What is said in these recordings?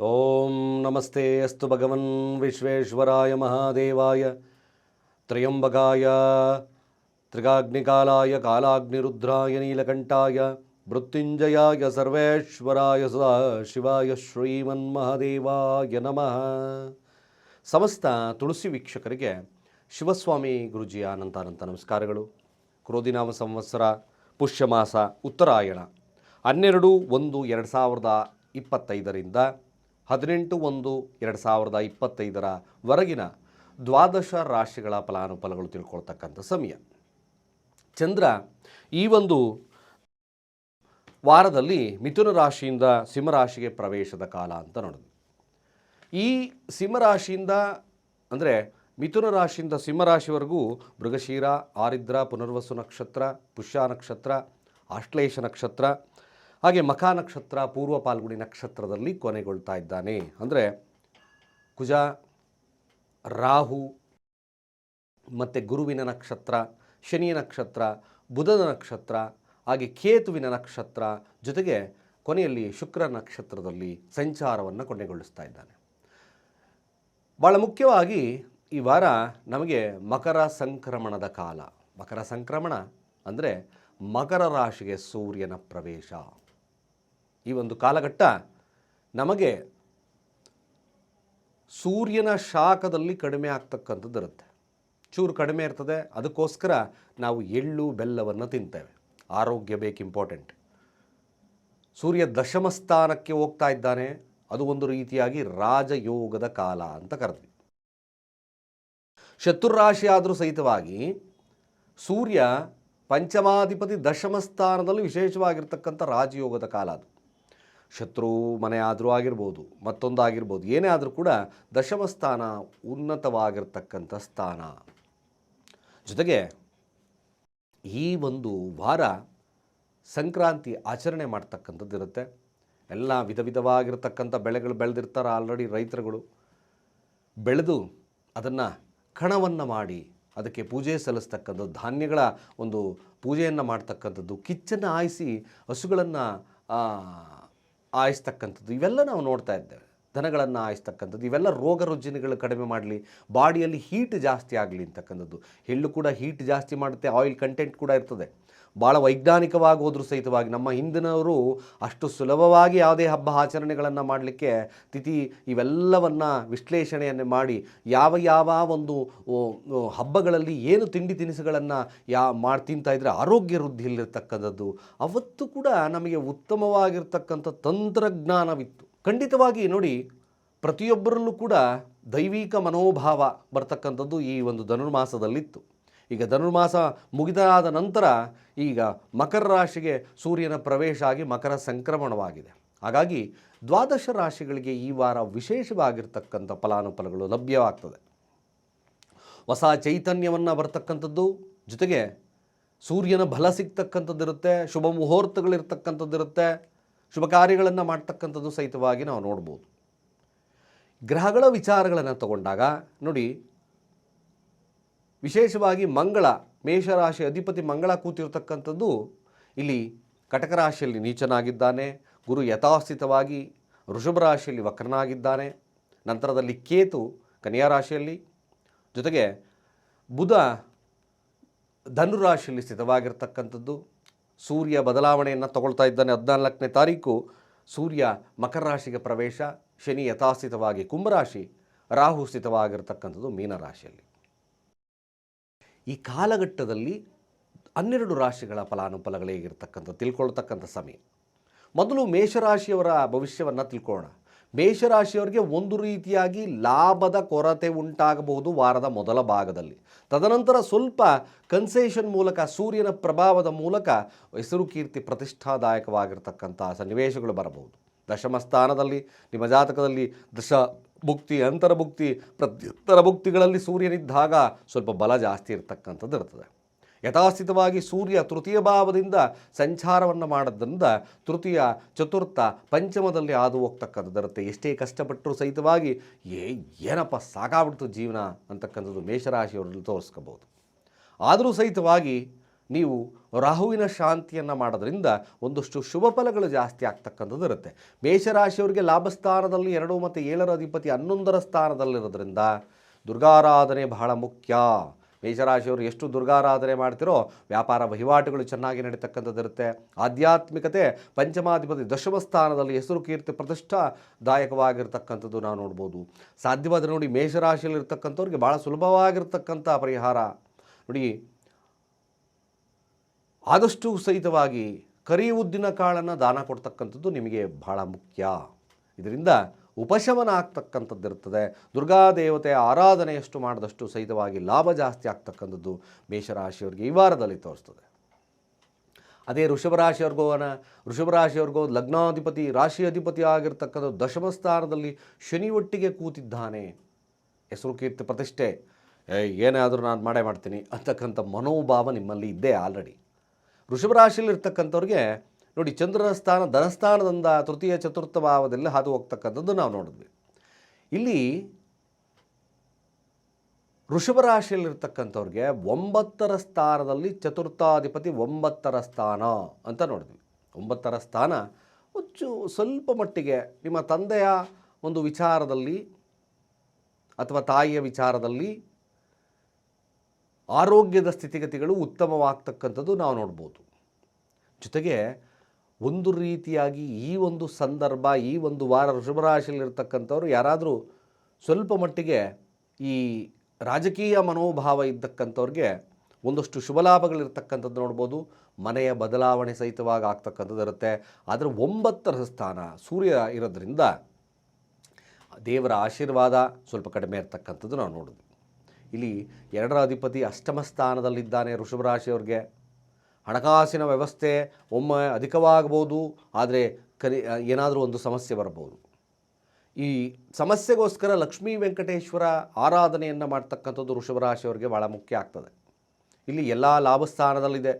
ಓಂ ನಮಸ್ತೆ ಅಸ್ತು ಭಗವನ್ ವಿಶ್ವೇಶ್ವರಾಯ ಮಹಾದೇವಾಯ. ತ್ರಯಂಬಕಾಯ, ತ್ರಿಗಾಗ್ನಿಕಾಲಾಯ, ಕಾಲಾಗ್ನಿರುದ್ರಾಯ, ನೀಲಕಂಠಾಯ, ಮೃತ್ಯುಂಜಯಾಯ, ಸರ್ವೇಶ್ವರಾಯ ಸದಾ ಶಿವಾಯ ಶ್ರೀಮನ್ಮಹಾದೇವಾಯ ನಮಃ. ಸಮಸ್ತ ತುಳಸಿ ವೀಕ್ಷಕರಿಗೆ ಶಿವಸ್ವಾಮಿ ಗುರುಜಿಯ ಅನಂತಾನಂತ ನಮಸ್ಕಾರಗಳು. ಕ್ರೋಧಿನಾಮ ಸಂವತ್ಸರ, ಪುಷ್ಯಮಾಸ, ಉತ್ತರಾಯಣ ಹನ್ನೆರಡು ಒಂದು ಎರಡು ಸಾವಿರದ ಇಪ್ಪತ್ತೈದರಿಂದ ಹದಿನೆಂಟು ಒಂದು, ಎರಡು ಸಾವಿರದ ಇಪ್ಪತ್ತೈದರ ವರೆಗಿನ ದ್ವಾದಶ ರಾಶಿಗಳ ಫಲಾನುಫಲಗಳು ತಿಳ್ಕೊಳ್ತಕ್ಕಂಥ ಸಮಯ. ಚಂದ್ರ ಈ ಒಂದು ವಾರದಲ್ಲಿ ಮಿಥುನ ರಾಶಿಯಿಂದ ಸಿಂಹರಾಶಿಗೆ ಪ್ರವೇಶದ ಕಾಲ ಅಂತ ನೋಡಿದ್ವಿ ಈ ಸಿಂಹರಾಶಿಯಿಂದ ಅಂದರೆ ಮಿಥುನ ರಾಶಿಯಿಂದ ಸಿಂಹರಾಶಿವರೆಗೂ ಮೃಗಶೀರ, ಆರಿದ್ರ, ಪುನರ್ವಸು ನಕ್ಷತ್ರ, ಪುಷ್ಯ ನಕ್ಷತ್ರ ಆಶ್ಲೇಷ ನಕ್ಷತ್ರ ಹಾಗೆ ಮಖ ನಕ್ಷತ್ರ, ಪೂರ್ವ ಪಾಲ್ಗುಣಿ ನಕ್ಷತ್ರದಲ್ಲಿ ಕೊನೆಗೊಳ್ತಾ ಇದ್ದಾನೆ. ಅಂದರೆ ಕುಜ, ರಾಹು, ಮತ್ತು ಗುರುವಿನ ನಕ್ಷತ್ರ, ಶನಿಯ ನಕ್ಷತ್ರ, ಬುಧನ ನಕ್ಷತ್ರ, ಹಾಗೆ ಕೇತುವಿನ ನಕ್ಷತ್ರ ಜೊತೆಗೆ ಕೊನೆಯಲ್ಲಿ ಶುಕ್ರ ನಕ್ಷತ್ರದಲ್ಲಿ ಸಂಚಾರವನ್ನು ಕೊನೆಗೊಳಿಸ್ತಾ ಇದ್ದಾನೆ. ಭಾಳ ಮುಖ್ಯವಾಗಿ ಈ ವಾರ ನಮಗೆ ಮಕರ ಸಂಕ್ರಮಣದ ಕಾಲ. ಮಕರ ಸಂಕ್ರಮಣ ಅಂದರೆ ಮಕರ ರಾಶಿಗೆ ಸೂರ್ಯನ ಪ್ರವೇಶ. ಈ ಒಂದು ಕಾಲಘಟ್ಟ ನಮಗೆ ಸೂರ್ಯನ ಶಾಖದಲ್ಲಿ ಕಡಿಮೆ ಆಗ್ತಕ್ಕಂಥದ್ದು ಇರುತ್ತೆ. ಚೂರು ಕಡಿಮೆ ಇರ್ತದೆ. ಅದಕ್ಕೋಸ್ಕರ ನಾವು ಎಳ್ಳು, ಬೆಲ್ಲವನ್ನು ತಿಂತೇವೆ. ಆರೋಗ್ಯ ಬೇಕು ಇಂಪಾರ್ಟೆಂಟ್ ಸೂರ್ಯ ದಶಮ ಸ್ಥಾನಕ್ಕೆ ಹೋಗ್ತಾ ಇದ್ದಾನೆ. ಅದು ಒಂದು ರೀತಿಯಾಗಿ ರಾಜಯೋಗದ ಕಾಲ ಅಂತ ಕರೆದ್ವಿ. ಶತ್ರುರಾಶಿ ಆದರೂ ಸಹಿತವಾಗಿ ಸೂರ್ಯ ಪಂಚಮಾಧಿಪತಿ ದಶಮ ಸ್ಥಾನದಲ್ಲಿ ವಿಶೇಷವಾಗಿರ್ತಕ್ಕಂಥ ರಾಜಯೋಗದ ಕಾಲ ಅದು. ಶತ್ರು ಮನೆ ಆದರೂ ಆಗಿರ್ಬೋದು, ಮತ್ತೊಂದು ಆಗಿರ್ಬೋದು, ಏನೇ ಆದರೂ ಕೂಡ ದಶಮ ಸ್ಥಾನ ಉನ್ನತವಾಗಿರ್ತಕ್ಕಂಥ ಸ್ಥಾನ. ಜೊತೆಗೆ ಈ ಒಂದು ವಾರ ಸಂಕ್ರಾಂತಿ ಆಚರಣೆ ಮಾಡ್ತಕ್ಕಂಥದ್ದು ಇರುತ್ತೆ ಎಲ್ಲ ವಿಧ ವಿಧವಾಗಿರ್ತಕ್ಕಂಥ ಬೆಳೆಗಳು ಬೆಳೆದಿರ್ತಾರೆ ಆಲ್ರೆಡಿ ರೈತರುಗಳು. ಬೆಳೆದು ಅದನ್ನು ಕಣವನ್ನು ಮಾಡಿ ಅದಕ್ಕೆ ಪೂಜೆ ಸಲ್ಲಿಸ್ತಕ್ಕಂಥದ್ದು ಧಾನ್ಯಗಳ ಒಂದು ಪೂಜೆಯನ್ನು ಮಾಡ್ತಕ್ಕಂಥದ್ದು, ಕಿಚ್ಚನ್ನು ಆಯಿಸಿ ಹಸುಗಳನ್ನು ಆಯಿಸ್ತಕ್ಕಂಥದ್ದು. ಇವೆಲ್ಲ ನಾವು ನೋಡ್ತಾ ಇದ್ದೇವೆ. ದನಗಳನ್ನು ಆಯಿಸ್ತಕ್ಕಂಥದ್ದು. ಇವೆಲ್ಲ ರೋಗ ರುಜಿನಗಳು ಕಡಿಮೆ ಮಾಡಲಿ, ಬಾಡಿಯಲ್ಲಿ ಹೀಟ್ ಜಾಸ್ತಿ ಆಗಲಿ ಅಂತಕ್ಕಂಥದ್ದು. ಎಳ್ಳು ಕೂಡ ಹೀಟ್ ಜಾಸ್ತಿ ಮಾಡುತ್ತೆ ಆಯಿಲ್ ಕಂಟೆಂಟ್ ಕೂಡ ಇರ್ತದೆ. ಭಾಳ ವೈಜ್ಞಾನಿಕವಾಗಿ ಹೋದರೂ ಸಹಿತವಾಗಿ ನಮ್ಮ ಹಿಂದಿನವರು ಅಷ್ಟು ಸುಲಭವಾಗಿ ಯಾವುದೇ ಹಬ್ಬ ಆಚರಣೆಗಳನ್ನು ಮಾಡಲಿಕ್ಕೆ ತಿಥಿ ಇವೆಲ್ಲವನ್ನು ವಿಶ್ಲೇಷಣೆಯನ್ನು ಮಾಡಿ ಯಾವ ಯಾವ ಒಂದು ಹಬ್ಬಗಳಲ್ಲಿ ಏನು ತಿಂಡಿ ತಿನಿಸುಗಳನ್ನು ಯಾ ಮಾಡಿ ತಿಂತಾ ಇದ್ದರೆ ಆರೋಗ್ಯ ವೃದ್ಧಿಯಲ್ಲಿರ್ತಕ್ಕಂಥದ್ದು. ಅವತ್ತು ಕೂಡ ನಮಗೆ ಉತ್ತಮವಾಗಿರ್ತಕ್ಕಂಥ ತಂತ್ರಜ್ಞಾನವಿತ್ತು. ಖಂಡಿತವಾಗಿ ನೋಡಿ, ಪ್ರತಿಯೊಬ್ಬರಲ್ಲೂ ಕೂಡ ದೈವಿಕ ಮನೋಭಾವ ಬರ್ತಕ್ಕಂಥದ್ದು ಈ ಒಂದು ಧನುರ್ಮಾಸದಲ್ಲಿತ್ತು. ಈಗ ಧನುರ್ಮಾಸ ಮುಗಿದಾದ ನಂತರ ಈಗ ಮಕರ ರಾಶಿಗೆ ಸೂರ್ಯನ ಪ್ರವೇಶ ಆಗಿ ಮಕರ ಸಂಕ್ರಮಣವಾಗಿದೆ. ಹಾಗಾಗಿ ದ್ವಾದಶ ರಾಶಿಗಳಿಗೆ ಈ ವಾರ ವಿಶೇಷವಾಗಿರ್ತಕ್ಕಂಥ ಫಲಾನುಫಲಗಳು ಲಭ್ಯವಾಗ್ತದೆ. ಹೊಸ ಚೈತನ್ಯವನ್ನು ಬರ್ತಕ್ಕಂಥದ್ದು, ಜೊತೆಗೆ ಸೂರ್ಯನ ಬಲ ಸಿಗ್ತಕ್ಕಂಥದ್ದಿರುತ್ತೆ, ಶುಭ ಮುಹೂರ್ತಗಳಿರ್ತಕ್ಕಂಥದ್ದಿರುತ್ತೆ, ಶುಭ ಕಾರ್ಯಗಳನ್ನು ಮಾಡ್ತಕ್ಕಂಥದ್ದು ಸಹಿತವಾಗಿ ನಾವು ನೋಡ್ಬೋದು. ಗ್ರಹಗಳ ವಿಚಾರಗಳನ್ನು ತಗೊಂಡಾಗ ನೋಡಿ ವಿಶೇಷವಾಗಿ ಮಂಗಳ, ಮೇಷರಾಶಿ ಅಧಿಪತಿ ಮಂಗಳ ಕೂತಿರ್ತಕ್ಕಂಥದ್ದು ಇಲ್ಲಿ ಕಟಕ ರಾಶಿಯಲ್ಲಿ ನೀಚನಾಗಿದ್ದಾನೆ, ಗುರು ಯಥಾಸ್ಥಿತವಾಗಿ ವೃಷಭ ರಾಶಿಯಲ್ಲಿ ವಕ್ರನಾಗಿದ್ದಾನೆ, ನಂತರದಲ್ಲಿ ಕೇತು ಕನ್ಯಾ ರಾಶಿಯಲ್ಲಿ. ಜೊತೆಗೆ ಬುಧ ಧನುರಾಶಿಯಲ್ಲಿ ಸ್ಥಿತವಾಗಿರ್ತಕ್ಕಂಥದ್ದು. ಸೂರ್ಯ ಬದಲಾವಣೆಯನ್ನು ತಗೊಳ್ತಾ ಇದ್ದಾನೆ ಹದಿನಾಲ್ಕನೇ ತಾರೀಕು. ಸೂರ್ಯ ಮಕರ ರಾಶಿಗೆ ಪ್ರವೇಶ, ಶನಿ ಯಥಾಸ್ಥಿತವಾಗಿ ಕುಂಭರಾಶಿ ರಾಹು ಸ್ಥಿತವಾಗಿರ್ತಕ್ಕಂಥದ್ದು ಮೀನರಾಶಿಯಲ್ಲಿ ಈ ಕಾಲಘಟ್ಟದಲ್ಲಿ ಹನ್ನೆರಡು ರಾಶಿಗಳ ಫಲಾನುಫಲಗಳೇ ಹೇಗಿರ್ತಕ್ಕಂಥ ತಿಳ್ಕೊಳ್ತಕ್ಕಂಥ ಸಮಯ. ಮೊದಲು ಮೇಷರಾಶಿಯವರ ಭವಿಷ್ಯವನ್ನು ತಿಳ್ಕೊಳ್ಳೋಣ. ಮೇಷರಾಶಿಯವರಿಗೆ ಒಂದು ರೀತಿಯಾಗಿ ಲಾಭದ ಕೊರತೆ ಉಂಟಾಗಬಹುದು ವಾರದ ಮೊದಲ ಭಾಗದಲ್ಲಿ. ತದನಂತರ ಸ್ವಲ್ಪ ಕನ್ಸೇಷನ್ ಮೂಲಕ, ಸೂರ್ಯನ ಪ್ರಭಾವದ ಮೂಲಕ ಹೆಸರು ಕೀರ್ತಿ ಪ್ರತಿಷ್ಠಾದಾಯಕವಾಗಿರ್ತಕ್ಕಂಥ ಸನ್ನಿವೇಶಗಳು ಬರಬಹುದು. ದಶಮ ಸ್ಥಾನದಲ್ಲಿ, ನಿಮ್ಮ ಜಾತಕದಲ್ಲಿ ದಶ ಭುಕ್ತಿ ಅಂತರಭುಕ್ತಿ ಪ್ರತ್ಯುತ್ತರ ಭುಕ್ತಿಗಳಲ್ಲಿ ಸೂರ್ಯನಿದ್ದಾಗ ಸ್ವಲ್ಪ ಬಲ ಜಾಸ್ತಿ ಇರ್ತಕ್ಕಂಥದ್ದು ಇರ್ತದೆ. ಯಥಾಸ್ಥಿತವಾಗಿ ಸೂರ್ಯ ತೃತೀಯ ಭಾವದಿಂದ ಸಂಚಾರವನ್ನು ಮಾಡೋದ್ರಿಂದ ತೃತೀಯ, ಚತುರ್ಥ, ಪಂಚಮದಲ್ಲಿ ಹಾದು ಹೋಗ್ತಕ್ಕಂಥದ್ದಿರುತ್ತೆ ಎಷ್ಟೇ ಕಷ್ಟಪಟ್ಟರೂ ಸಹಿತವಾಗಿ ಏ, ಏನಪ್ಪ ಸಾಕಾಗ್ಬಿಡ್ತು ಜೀವನ ಅಂತಕ್ಕಂಥದ್ದು ಮೇಷರಾಶಿಯವರಲ್ಲಿ ತೋರಿಸ್ಕೋಬೋದು. ಆದರೂ ಸಹಿತವಾಗಿ ನೀವು ರಾಹುವಿನ ಶಾಂತಿಯನ್ನು ಮಾಡೋದ್ರಿಂದ ಒಂದಷ್ಟು ಶುಭ ಫಲಗಳು ಜಾಸ್ತಿ ಆಗ್ತಕ್ಕಂಥದ್ದು ಇರುತ್ತೆ. ಮೇಷರಾಶಿಯವರಿಗೆ ಲಾಭಸ್ಥಾನದಲ್ಲಿ ಎರಡು ಮತ್ತು ಏಳರ ಅಧಿಪತಿ ಹನ್ನೊಂದರ ಸ್ಥಾನದಲ್ಲಿರೋದ್ರಿಂದ ದುರ್ಗಾರಾಧನೆ ಬಹಳ ಮುಖ್ಯ. ಮೇಷರಾಶಿಯವರು ಎಷ್ಟು ದುರ್ಗಾರಾಧನೆ ಮಾಡ್ತಿರೋ ವ್ಯಾಪಾರ ವಹಿವಾಟುಗಳು ಚೆನ್ನಾಗಿ ನಡೀತಕ್ಕಂಥದ್ದು ಇರುತ್ತೆ. ಆಧ್ಯಾತ್ಮಿಕತೆ ಪಂಚಮಾಧಿಪತಿ ದಶಮ ಸ್ಥಾನದಲ್ಲಿ ಹೆಸರು ಕೀರ್ತಿ ಪ್ರತಿಷ್ಠಾದಾಯಕವಾಗಿರ್ತಕ್ಕಂಥದ್ದು ನಾವು ನೋಡ್ಬೋದು. ಸಾಧ್ಯವಾದರೆ ನೋಡಿ ಮೇಷರಾಶಿಯಲ್ಲಿ ಇರ್ತಕ್ಕಂಥವ್ರಿಗೆ ಭಾಳ ಸುಲಭವಾಗಿರ್ತಕ್ಕಂಥ ಪರಿಹಾರ. ನೋಡಿ ಆದಷ್ಟು ಸಹಿತವಾಗಿ ಕರಿ ಉದ್ದಿನ ಕಾಳನ್ನು ದಾನ ಕೊಡ್ತಕ್ಕಂಥದ್ದು ನಿಮಗೆ ಬಹಳ ಮುಖ್ಯ. ಇದರಿಂದ ಉಪಶಮನ ಆಗ್ತಕ್ಕಂಥದ್ದು ಇರ್ತದೆ ದುರ್ಗಾದೇವತೆಯ ಆರಾಧನೆಯಷ್ಟು ಮಾಡಿದಷ್ಟು ಸಹಿತವಾಗಿ ಲಾಭ ಜಾಸ್ತಿ ಆಗ್ತಕ್ಕಂಥದ್ದು ಮೇಷರಾಶಿಯವರಿಗೆ ಈ ವಾರದಲ್ಲಿ ತೋರಿಸ್ತದೆ. ಅದೇ ವೃಷಭರಾಶಿಯವ್ರಿಗೂ ಅವನ ವೃಷಭರಾಶಿಯವ್ರಿಗೂ ಲಗ್ನಾಧಿಪತಿ ರಾಶಿ ಅಧಿಪತಿ ಆಗಿರ್ತಕ್ಕಂಥ ದಶಮ ಸ್ಥಾನದಲ್ಲಿ ಶನಿ ಒಟ್ಟಿಗೆ ಕೂತಿದ್ದಾನೆ. ಹೆಸರು ಕೀರ್ತಿ ಪ್ರತಿಷ್ಠೆ. ಏನಾದರೂ ನಾನು ಮಾಡೇ ಮಾಡ್ತೀನಿ ಅಂತಕ್ಕಂಥ ಮನೋಭಾವ ನಿಮ್ಮಲ್ಲಿ ಇದ್ದೇ ಆಲ್ರೆಡಿ ವೃಷಭರಾಶಿಯಲ್ಲಿರ್ತಕ್ಕಂಥವ್ರಿಗೆ ನೋಡಿ ಚಂದ್ರನ ಸ್ಥಾನ ಧನಸ್ಥಾನದಿಂದ ತೃತೀಯ ಚತುರ್ಥ ಭಾವದಲ್ಲಿ ಹಾದು ಹೋಗ್ತಕ್ಕಂಥದ್ದು ನಾವು ನೋಡಿದ್ವಿ. ಇಲ್ಲಿ ವೃಷಭ ರಾಶಿಯಲ್ಲಿರ್ತಕ್ಕಂಥವ್ರಿಗೆ ಒಂಬತ್ತರ ಸ್ಥಾನದಲ್ಲಿ ಚತುರ್ಥಾಧಿಪತಿ ಒಂಬತ್ತರ ಸ್ಥಾನ ಅಂತ ನೋಡಿದ್ವಿ. ಒಂಬತ್ತರ ಸ್ಥಾನ ಹುಚ್ಚು, ಸ್ವಲ್ಪ ಮಟ್ಟಿಗೆ ನಿಮ್ಮ ತಂದೆಯ ಒಂದು ವಿಚಾರದಲ್ಲಿ ಅಥವಾ ತಾಯಿಯ ವಿಚಾರದಲ್ಲಿ ಆರೋಗ್ಯದ ಸ್ಥಿತಿಗತಿಗಳು ಉತ್ತಮವಾಗ್ತಕ್ಕಂಥದ್ದು ನಾವು ನೋಡ್ಬೋದು. ಜೊತೆಗೆ ಒಂದು ರೀತಿಯಾಗಿ ಈ ಒಂದು ಸಂದರ್ಭ, ಈ ಒಂದು ವಾರ ವೃಷಭರಾಶಿಯಲ್ಲಿರ್ತಕ್ಕಂಥವ್ರು ಯಾರಾದರೂ ಸ್ವಲ್ಪ ಮಟ್ಟಿಗೆ ಈ ರಾಜಕೀಯ ಮನೋಭಾವ ಇದ್ದಕ್ಕಂಥವ್ರಿಗೆ ಒಂದಷ್ಟು ಶುಭ ಲಾಭಗಳಿರ್ತಕ್ಕಂಥದ್ದು ನೋಡ್ಬೋದು. ಮನೆಯ ಬದಲಾವಣೆ ಸಹಿತವಾಗಿ ಆಗ್ತಕ್ಕಂಥದ್ದು ಇರುತ್ತೆ. ಆದರೆ ಒಂಬತ್ತರ ಸ್ಥಾನ ಸೂರ್ಯ ಇರೋದ್ರಿಂದ ದೇವರ ಆಶೀರ್ವಾದ ಸ್ವಲ್ಪ ಕಡಿಮೆ ಇರ್ತಕ್ಕಂಥದ್ದು ನಾವು ನೋಡಿದ್ವಿ ಇಲ್ಲಿ ಎರಡರ ಅಧಿಪತಿ ಅಷ್ಟಮ ಸ್ಥಾನದಲ್ಲಿದ್ದಾನೆ ವೃಷಭರಾಶಿಯವ್ರಿಗೆ. ಹಣಕಾಸಿನ ವ್ಯವಸ್ಥೆ ಒಮ್ಮೆ ಅಧಿಕವಾಗಬಹುದು, ಆದರೆ ಕರಿ, ಏನಾದರೂ ಒಂದು ಸಮಸ್ಯೆ ಬರಬಹುದು. ಈ ಸಮಸ್ಯೆಗೋಸ್ಕರ ಲಕ್ಷ್ಮೀ ವೆಂಕಟೇಶ್ವರ ಆರಾಧನೆಯನ್ನು ಮಾಡ್ತಕ್ಕಂಥದ್ದು ವೃಷಭರಾಶಿಯವರಿಗೆ ಭಾಳ ಮುಖ್ಯ ಆಗ್ತದೆ. ಇಲ್ಲಿ ಎಲ್ಲ ಲಾಭಸ್ಥಾನದಲ್ಲಿದೆ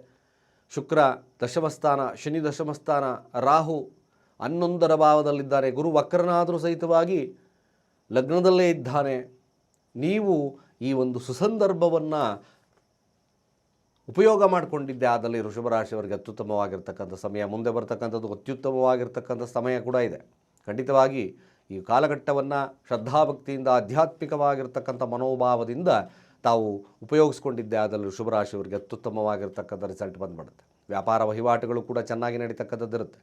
ಶುಕ್ರ ದಶಮಸ್ಥಾನ ಶನಿ ದಶಮಸ್ಥಾನ ರಾಹು ಹನ್ನೊಂದರ ಭಾವದಲ್ಲಿದ್ದಾರೆ ಗುರು ವಕ್ರನಾದರೂ ಸಹಿತವಾಗಿ ಲಗ್ನದಲ್ಲೇ ಇದ್ದಾನೆ. ನೀವು ಈ ಒಂದು ಸುಸಂದರ್ಭವನ್ನು ಉಪಯೋಗ ಮಾಡಿಕೊಂಡಿದ್ದೆ. ಆದಲ್ಲಿ ವೃಷಭರಾಶಿಯವರಿಗೆ ಅತ್ಯುತ್ತಮವಾಗಿರ್ತಕ್ಕಂಥ ಸಮಯ, ಮುಂದೆ ಬರ್ತಕ್ಕಂಥದ್ದು ಅತ್ಯುತ್ತಮವಾಗಿರ್ತಕ್ಕಂಥ ಸಮಯ ಕೂಡ ಇದೆ. ಖಂಡಿತವಾಗಿ ಈ ಕಾಲಘಟ್ಟವನ್ನು ಶ್ರದ್ಧಾಭಕ್ತಿಯಿಂದ, ಆಧ್ಯಾತ್ಮಿಕವಾಗಿರ್ತಕ್ಕಂಥ ಮನೋಭಾವದಿಂದ ತಾವು ಉಪಯೋಗಿಸ್ಕೊಂಡಿದ್ದೆ. ಆದಲ್ಲಿ ವೃಷಭರಾಶಿಯವರಿಗೆ ಅತ್ಯುತ್ತಮವಾಗಿರ್ತಕ್ಕಂಥ ರಿಸಲ್ಟ್ ಬಂದ್ಬಿಡುತ್ತೆ. ವ್ಯಾಪಾರ ವಹಿವಾಟುಗಳು ಕೂಡ ಚೆನ್ನಾಗಿ ನಡೀತಕ್ಕಂಥದ್ದು ಇರುತ್ತೆ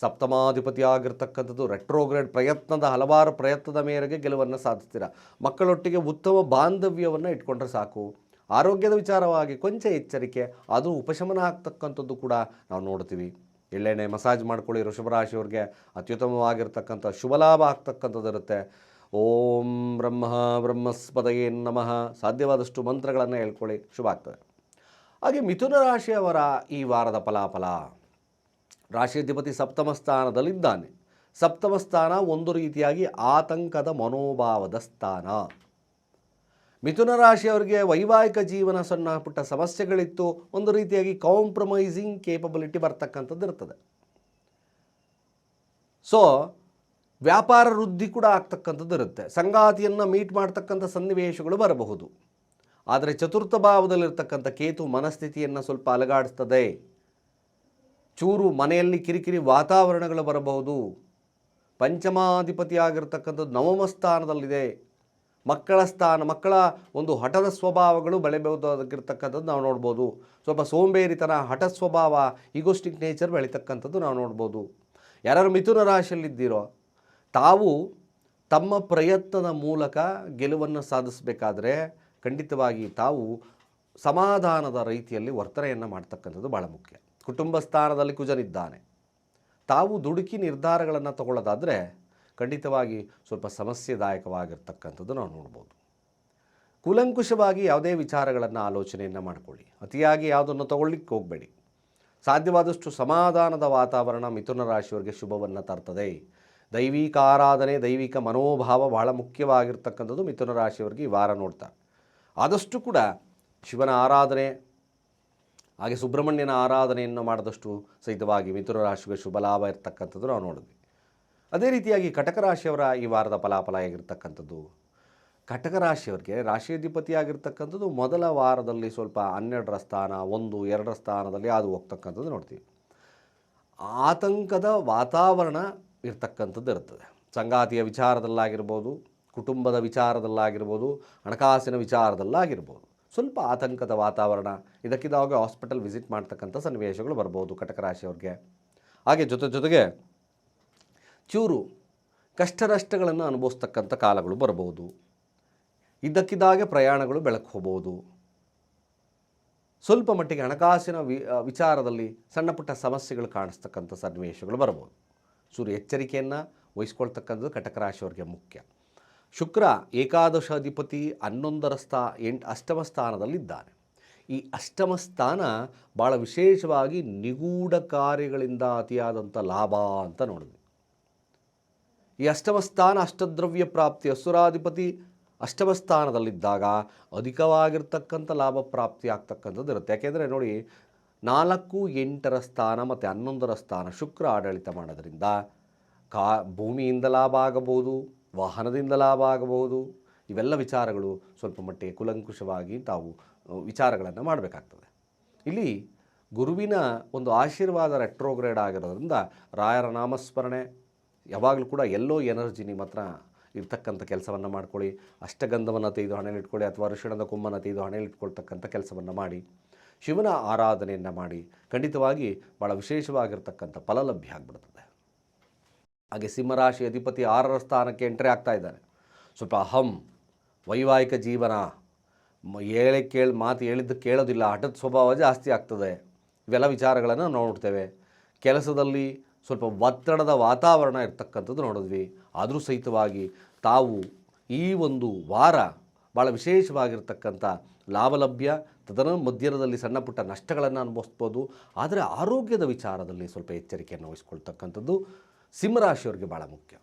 ಸಪ್ತಮಾಧಿಪತಿ ಆಗಿರ್ತಕ್ಕಂಥದ್ದು ರೆಟ್ರೋಗ್ರೇಡ್ ಪ್ರಯತ್ನದ ಹಲವಾರು ಪ್ರಯತ್ನದ ಮೇರೆಗೆ ಗೆಲುವನ್ನು ಸಾಧಿಸ್ತೀರ? ಮಕ್ಕಳೊಟ್ಟಿಗೆ ಉತ್ತಮ ಬಾಂಧವ್ಯವನ್ನು ಇಟ್ಕೊಂಡ್ರೆ ಸಾಕು. ಆರೋಗ್ಯದ ವಿಚಾರವಾಗಿ ಕೊಂಚ ಎಚ್ಚರಿಕೆ, ಅದು ಉಪಶಮನ ಆಗ್ತಕ್ಕಂಥದ್ದು ಕೂಡ ನಾವು ನೋಡ್ತೀವಿ. ಎಳ್ಳೆಣ್ಣೆ ಮಸಾಜ್ ಮಾಡ್ಕೊಳ್ಳಿ, ವೃಷಭರಾಶಿಯವ್ರಿಗೆ ಅತ್ಯುತ್ತಮವಾಗಿರ್ತಕ್ಕಂಥ ಶುಭ ಲಾಭ ಆಗ್ತಕ್ಕಂಥದ್ದು ಇರುತ್ತೆ. ಓಂ ಬ್ರಹ್ಮ ಬ್ರಹ್ಮಸ್ಪದಯೇ ನಮಃ. ಸಾಧ್ಯವಾದಷ್ಟು ಮಂತ್ರಗಳನ್ನು ಹೇಳ್ಕೊಳ್ಳಿ, ಶುಭ ಆಗ್ತದೆ. ಹಾಗೆ ಮಿಥುನ ರಾಶಿಯವರ ಈ ವಾರದ ಫಲಾಫಲ. ರಾಶಿಯಾಧಿಪತಿ ಸಪ್ತಮ ಸ್ಥಾನದಲ್ಲಿದ್ದಾನೆ. ಸಪ್ತಮ ಸ್ಥಾನ ಒಂದು ರೀತಿಯಾಗಿ ಆತಂಕದ ಮನೋಭಾವದ ಸ್ಥಾನ. ಮಿಥುನ ರಾಶಿಯವರಿಗೆ ವೈವಾಹಿಕ ಜೀವನ ಸಣ್ಣ ಪುಟ್ಟ ಸಮಸ್ಯೆಗಳಿತ್ತು. ಒಂದು ರೀತಿಯಾಗಿ ಕಾಂಪ್ರಮೈಸಿಂಗ್ ಕೇಪಬಿಲಿಟಿ ಬರ್ತಕ್ಕಂಥದ್ದು ಇರ್ತದೆ. ಸೊ ವ್ಯಾಪಾರ ವೃದ್ಧಿ ಕೂಡ ಆಗ್ತಕ್ಕಂಥದ್ದು ಇರುತ್ತೆ. ಸಂಗಾತಿಯನ್ನು ಮೀಟ್ ಮಾಡ್ತಕ್ಕಂಥ ಸನ್ನಿವೇಶಗಳು ಬರಬಹುದು. ಆದರೆ ಚತುರ್ಥ ಭಾವದಲ್ಲಿರ್ತಕ್ಕಂಥ ಕೇತು ಮನಸ್ಥಿತಿಯನ್ನು ಸ್ವಲ್ಪ ಅಲಗಾಡಿಸ್ತದೆ. ಚೂರು ಮನೆಯಲ್ಲಿ ಕಿರಿಕಿರಿ ವಾತಾವರಣಗಳು ಬರಬಹುದು. ಪಂಚಮಾಧಿಪತಿಯಾಗಿರ್ತಕ್ಕಂಥದ್ದು ನವಮ ಸ್ಥಾನದಲ್ಲಿದೆ. ಮಕ್ಕಳ ಸ್ಥಾನ, ಮಕ್ಕಳ ಒಂದು ಹಠದ ಸ್ವಭಾವಗಳು ಬೆಳೆಬಹುದಾಗಿರ್ತಕ್ಕಂಥದ್ದು ನಾವು ನೋಡ್ಬೋದು. ಸ್ವಲ್ಪ ಸೋಂಬೇರಿತನ, ಹಠ ಸ್ವಭಾವ, ಈಗೋಸ್ಟಿಕ್ ನೇಚರ್ ಬೆಳೀತಕ್ಕಂಥದ್ದು ನಾವು ನೋಡ್ಬೋದು. ಯಾರು ಮಿಥುನ ರಾಶಿಯಲ್ಲಿದ್ದೀರೋ, ತಾವು ತಮ್ಮ ಪ್ರಯತ್ನದ ಮೂಲಕ ಗೆಲುವನ್ನು ಸಾಧಿಸಬೇಕಾದ್ರೆ ಖಂಡಿತವಾಗಿ ತಾವು ಸಮಾಧಾನದ ರೀತಿಯಲ್ಲಿ ವರ್ತನೆಯನ್ನು ಮಾಡ್ತಕ್ಕಂಥದ್ದು ಭಾಳ ಮುಖ್ಯ. ಕುಟುಂಬ ಸ್ಥಾನದಲ್ಲಿ ಕುಜನಿದ್ದಾನೆ. ತಾವು ದುಡುಕಿ ನಿರ್ಧಾರಗಳನ್ನು ತಗೊಳ್ಳೋದಾದರೆ ಖಂಡಿತವಾಗಿ ಸ್ವಲ್ಪ ಸಮಸ್ಯೆದಾಯಕವಾಗಿರ್ತಕ್ಕಂಥದ್ದು ನಾವು ನೋಡ್ಬೋದು. ಕೂಲಂಕುಷವಾಗಿ ಯಾವುದೇ ವಿಚಾರಗಳನ್ನು ಆಲೋಚನೆಯನ್ನು ಮಾಡಿಕೊಳ್ಳಿ. ಅತಿಯಾಗಿ ಯಾವುದನ್ನು ತಗೊಳ್ಳಿಕ್ಕೆ ಹೋಗಬೇಡಿ. ಸಾಧ್ಯವಾದಷ್ಟು ಸಮಾಧಾನದ ವಾತಾವರಣ ಮಿಥುನ ರಾಶಿಯವರಿಗೆ ಶುಭವನ್ನು ತರ್ತದೆ. ದೈವಿಕ ಆರಾಧನೆ, ದೈವಿಕ ಮನೋಭಾವ ಬಹಳ ಮುಖ್ಯವಾಗಿರ್ತಕ್ಕಂಥದ್ದು ಮಿಥುನ ರಾಶಿಯವರಿಗೆ ಈ ವಾರ ನೋಡ್ತಾರೆ ಆದಷ್ಟು ಕೂಡ ಶಿವನ ಆರಾಧನೆ ಹಾಗೆ ಸುಬ್ರಹ್ಮಣ್ಯನ ಆರಾಧನೆಯನ್ನು ಮಾಡಿದಷ್ಟು ಸಹಿತವಾಗಿ ಮಿಥುನ ರಾಶಿಗೆ ಶುಭ ಲಾಭ ಇರ್ತಕ್ಕಂಥದ್ದು ನಾವು ನೋಡಿದ್ವಿ. ಅದೇ ರೀತಿಯಾಗಿ ಕಟಕ ರಾಶಿಯವರ ಈ ವಾರದ ಫಲಾಫಲ ಆಗಿರ್ತಕ್ಕಂಥದ್ದು ಕಟಕ ರಾಶಿಯವರಿಗೆ ರಾಶಿಯಾಧಿಪತಿ ಮೊದಲ ವಾರದಲ್ಲಿ ಸ್ವಲ್ಪ ಹನ್ನೆರಡರ ಸ್ಥಾನ, ಒಂದು, ಎರಡರ ಸ್ಥಾನದಲ್ಲಿ ಅದು ಹೋಗ್ತಕ್ಕಂಥದ್ದು ನೋಡ್ತೀವಿ. ಆತಂಕದ ವಾತಾವರಣ ಇರ್ತಕ್ಕಂಥದ್ದು ಇರ್ತದೆ. ಸಂಗಾತಿಯ ವಿಚಾರದಲ್ಲಾಗಿರ್ಬೋದು, ಕುಟುಂಬದ ವಿಚಾರದಲ್ಲಾಗಿರ್ಬೋದು, ಹಣಕಾಸಿನ ವಿಚಾರದಲ್ಲಾಗಿರ್ಬೋದು. ಸ್ವಲ್ಪ ಆತಂಕದ ವಾತಾವರಣ. ಇದಕ್ಕಿದ್ದಾಗ ಹಾಸ್ಪಿಟಲ್ ವಿಸಿಟ್ ಮಾಡ್ತಕ್ಕಂಥ ಸನ್ನಿವೇಶಗಳು ಬರ್ಬೋದು ಕಟಕ ರಾಶಿಯವ್ರಿಗೆ ಹಾಗೆ ಜೊತೆ ಜೊತೆಗೆ ಚೂರು ಕಷ್ಟ ನಷ್ಟಗಳನ್ನು ಅನುಭವಿಸ್ತಕ್ಕಂಥ ಕಾಲಗಳು ಬರ್ಬೋದು. ಇದ್ದಕ್ಕಿದ್ದಾಗೆ ಪ್ರಯಾಣಗಳು ಬೆಳಕು ಹೋಗ್ಬೋದು. ಸ್ವಲ್ಪ ಮಟ್ಟಿಗೆ ಹಣಕಾಸಿನ ವಿ ವಿಚಾರದಲ್ಲಿ ಸಣ್ಣ ಪುಟ್ಟ ಸಮಸ್ಯೆಗಳು ಕಾಣಿಸ್ತಕ್ಕಂಥ ಸನ್ನಿವೇಶಗಳು ಬರ್ಬೋದು. ಸೂರ್ಯ ಎಚ್ಚರಿಕೆಯನ್ನು ವಹಿಸ್ಕೊಳ್ತಕ್ಕಂಥದ್ದು ಕಟಕ ರಾಶಿಯವ್ರಿಗೆ ಮುಖ್ಯ. ಶುಕ್ರ ಏಕಾದಶಾಧಿಪತಿ ಹನ್ನೊಂದರ ಸ್ಥಾ ಎಂಟು ಅಷ್ಟಮ ಸ್ಥಾನದಲ್ಲಿದ್ದಾನೆ. ಈ ಅಷ್ಟಮ ಸ್ಥಾನ ಭಾಳ ವಿಶೇಷವಾಗಿ ನಿಗೂಢ ಕಾರ್ಯಗಳಿಂದ ಅತಿಯಾದಂಥ ಲಾಭ ಅಂತ ನೋಡಿದ್ವಿ. ಈ ಅಷ್ಟಮ ಸ್ಥಾನ ಅಷ್ಟದ್ರವ್ಯ ಪ್ರಾಪ್ತಿ ಅಸುರಾಧಿಪತಿ ಅಷ್ಟಮ ಸ್ಥಾನದಲ್ಲಿದ್ದಾಗ ಅಧಿಕವಾಗಿರ್ತಕ್ಕಂಥ ಲಾಭ ಪ್ರಾಪ್ತಿ ಆಗ್ತಕ್ಕಂಥದ್ದು ಇರುತ್ತೆ. ಯಾಕೆಂದರೆ ನೋಡಿ, ನಾಲ್ಕು ಎಂಟರ ಸ್ಥಾನ ಮತ್ತು ಹನ್ನೊಂದರ ಸ್ಥಾನ ಶುಕ್ರ ಆಡಳಿತ ಮಾಡೋದ್ರಿಂದ ಕಾ ಭೂಮಿಯಿಂದ ಲಾಭ ಆಗಬಹುದು ವಾಹನದಿಂದ ಲಾಭ ಆಗಬಹುದು. ಇವೆಲ್ಲ ವಿಚಾರಗಳು ಸ್ವಲ್ಪ ಮಟ್ಟಿಗೆ ಕುಲಂಕುಷವಾಗಿ ತಾವು ವಿಚಾರಗಳನ್ನು ಮಾಡಬೇಕಾಗ್ತದೆ. ಇಲ್ಲಿ ಗುರುವಿನ ಒಂದು ಆಶೀರ್ವಾದ ರೆಟ್ರೋಗ್ರೇಡ್ ಆಗಿರೋದ್ರಿಂದ ರಾಯರ ನಾಮಸ್ಮರಣೆ, ಯಾವಾಗಲೂ ಕೂಡ ಎಲ್ಲೋ ಎನರ್ಜಿ ನಿಮ್ಮ ಹತ್ರ ಇರ್ತಕ್ಕಂಥ ಕೆಲಸವನ್ನು ಮಾಡ್ಕೊಳ್ಳಿ. ಅಷ್ಟಗಂಧವನ್ನು ತೆಗೆದು ಇಟ್ಕೊಳ್ಳಿ ಅಥವಾ ಅರಿಶಿಣದ ಕೊಮ್ಮನ್ನು ತೆಗೆದು ಹಣೆಲಿಟ್ಕೊಳ್ತಕ್ಕಂಥ ಕೆಲಸವನ್ನು ಮಾಡಿ. ಶಿವನ ಆರಾಧನೆಯನ್ನು ಮಾಡಿ. ಖಂಡಿತವಾಗಿ ಭಾಳ ವಿಶೇಷವಾಗಿರ್ತಕ್ಕಂಥ ಫಲ ಲಭ್ಯ ಆಗಿಬಿಡ್ತದೆ ಹಾಗೆ ಸಿಂಹರಾಶಿ ಅಧಿಪತಿ ಆರರ ಸ್ಥಾನಕ್ಕೆ ಎಂಟ್ರಿ ಆಗ್ತಾ ಇದ್ದಾನೆ ಸ್ವಲ್ಪ ಅಹಂ, ವೈವಾಹಿಕ ಜೀವನ ಹೇಳಿ ಕೇಳಿ, ಮಾತು ಹೇಳಿದ್ದು ಕೇಳೋದಿಲ್ಲ ಹಠದ ಸ್ವಭಾವ ಜಾಸ್ತಿ ಆಗ್ತದೆ. ಇವೆಲ್ಲ ವಿಚಾರಗಳನ್ನು ನೋಡ್ತೇವೆ. ಕೆಲಸದಲ್ಲಿ ಸ್ವಲ್ಪ ಒತ್ತಡದ ವಾತಾವರಣ ಇರ್ತಕ್ಕಂಥದ್ದು ನೋಡಿದ್ವಿ. ಆದರೂ ಸಹಿತವಾಗಿ ತಾವು ಈ ಒಂದು ವಾರ ಭಾಳ ವಿಶೇಷವಾಗಿರ್ತಕ್ಕಂಥ ಲಾಭಲಭ್ಯ, ತದನ ಮಧ್ಯದಲ್ಲಿ ಸಣ್ಣ ಪುಟ್ಟ ನಷ್ಟಗಳನ್ನು ಅನುಭವಿಸ್ಬೋದು. ಆದರೆ ಆರೋಗ್ಯದ ವಿಚಾರದಲ್ಲಿ ಸ್ವಲ್ಪ ಎಚ್ಚರಿಕೆಯನ್ನು ವಹಿಸ್ಕೊಳ್ತಕ್ಕಂಥದ್ದು ಸಿಂಹರಾಶಿಯವರಿಗೆ ಭಾಳ ಮುಖ್ಯ.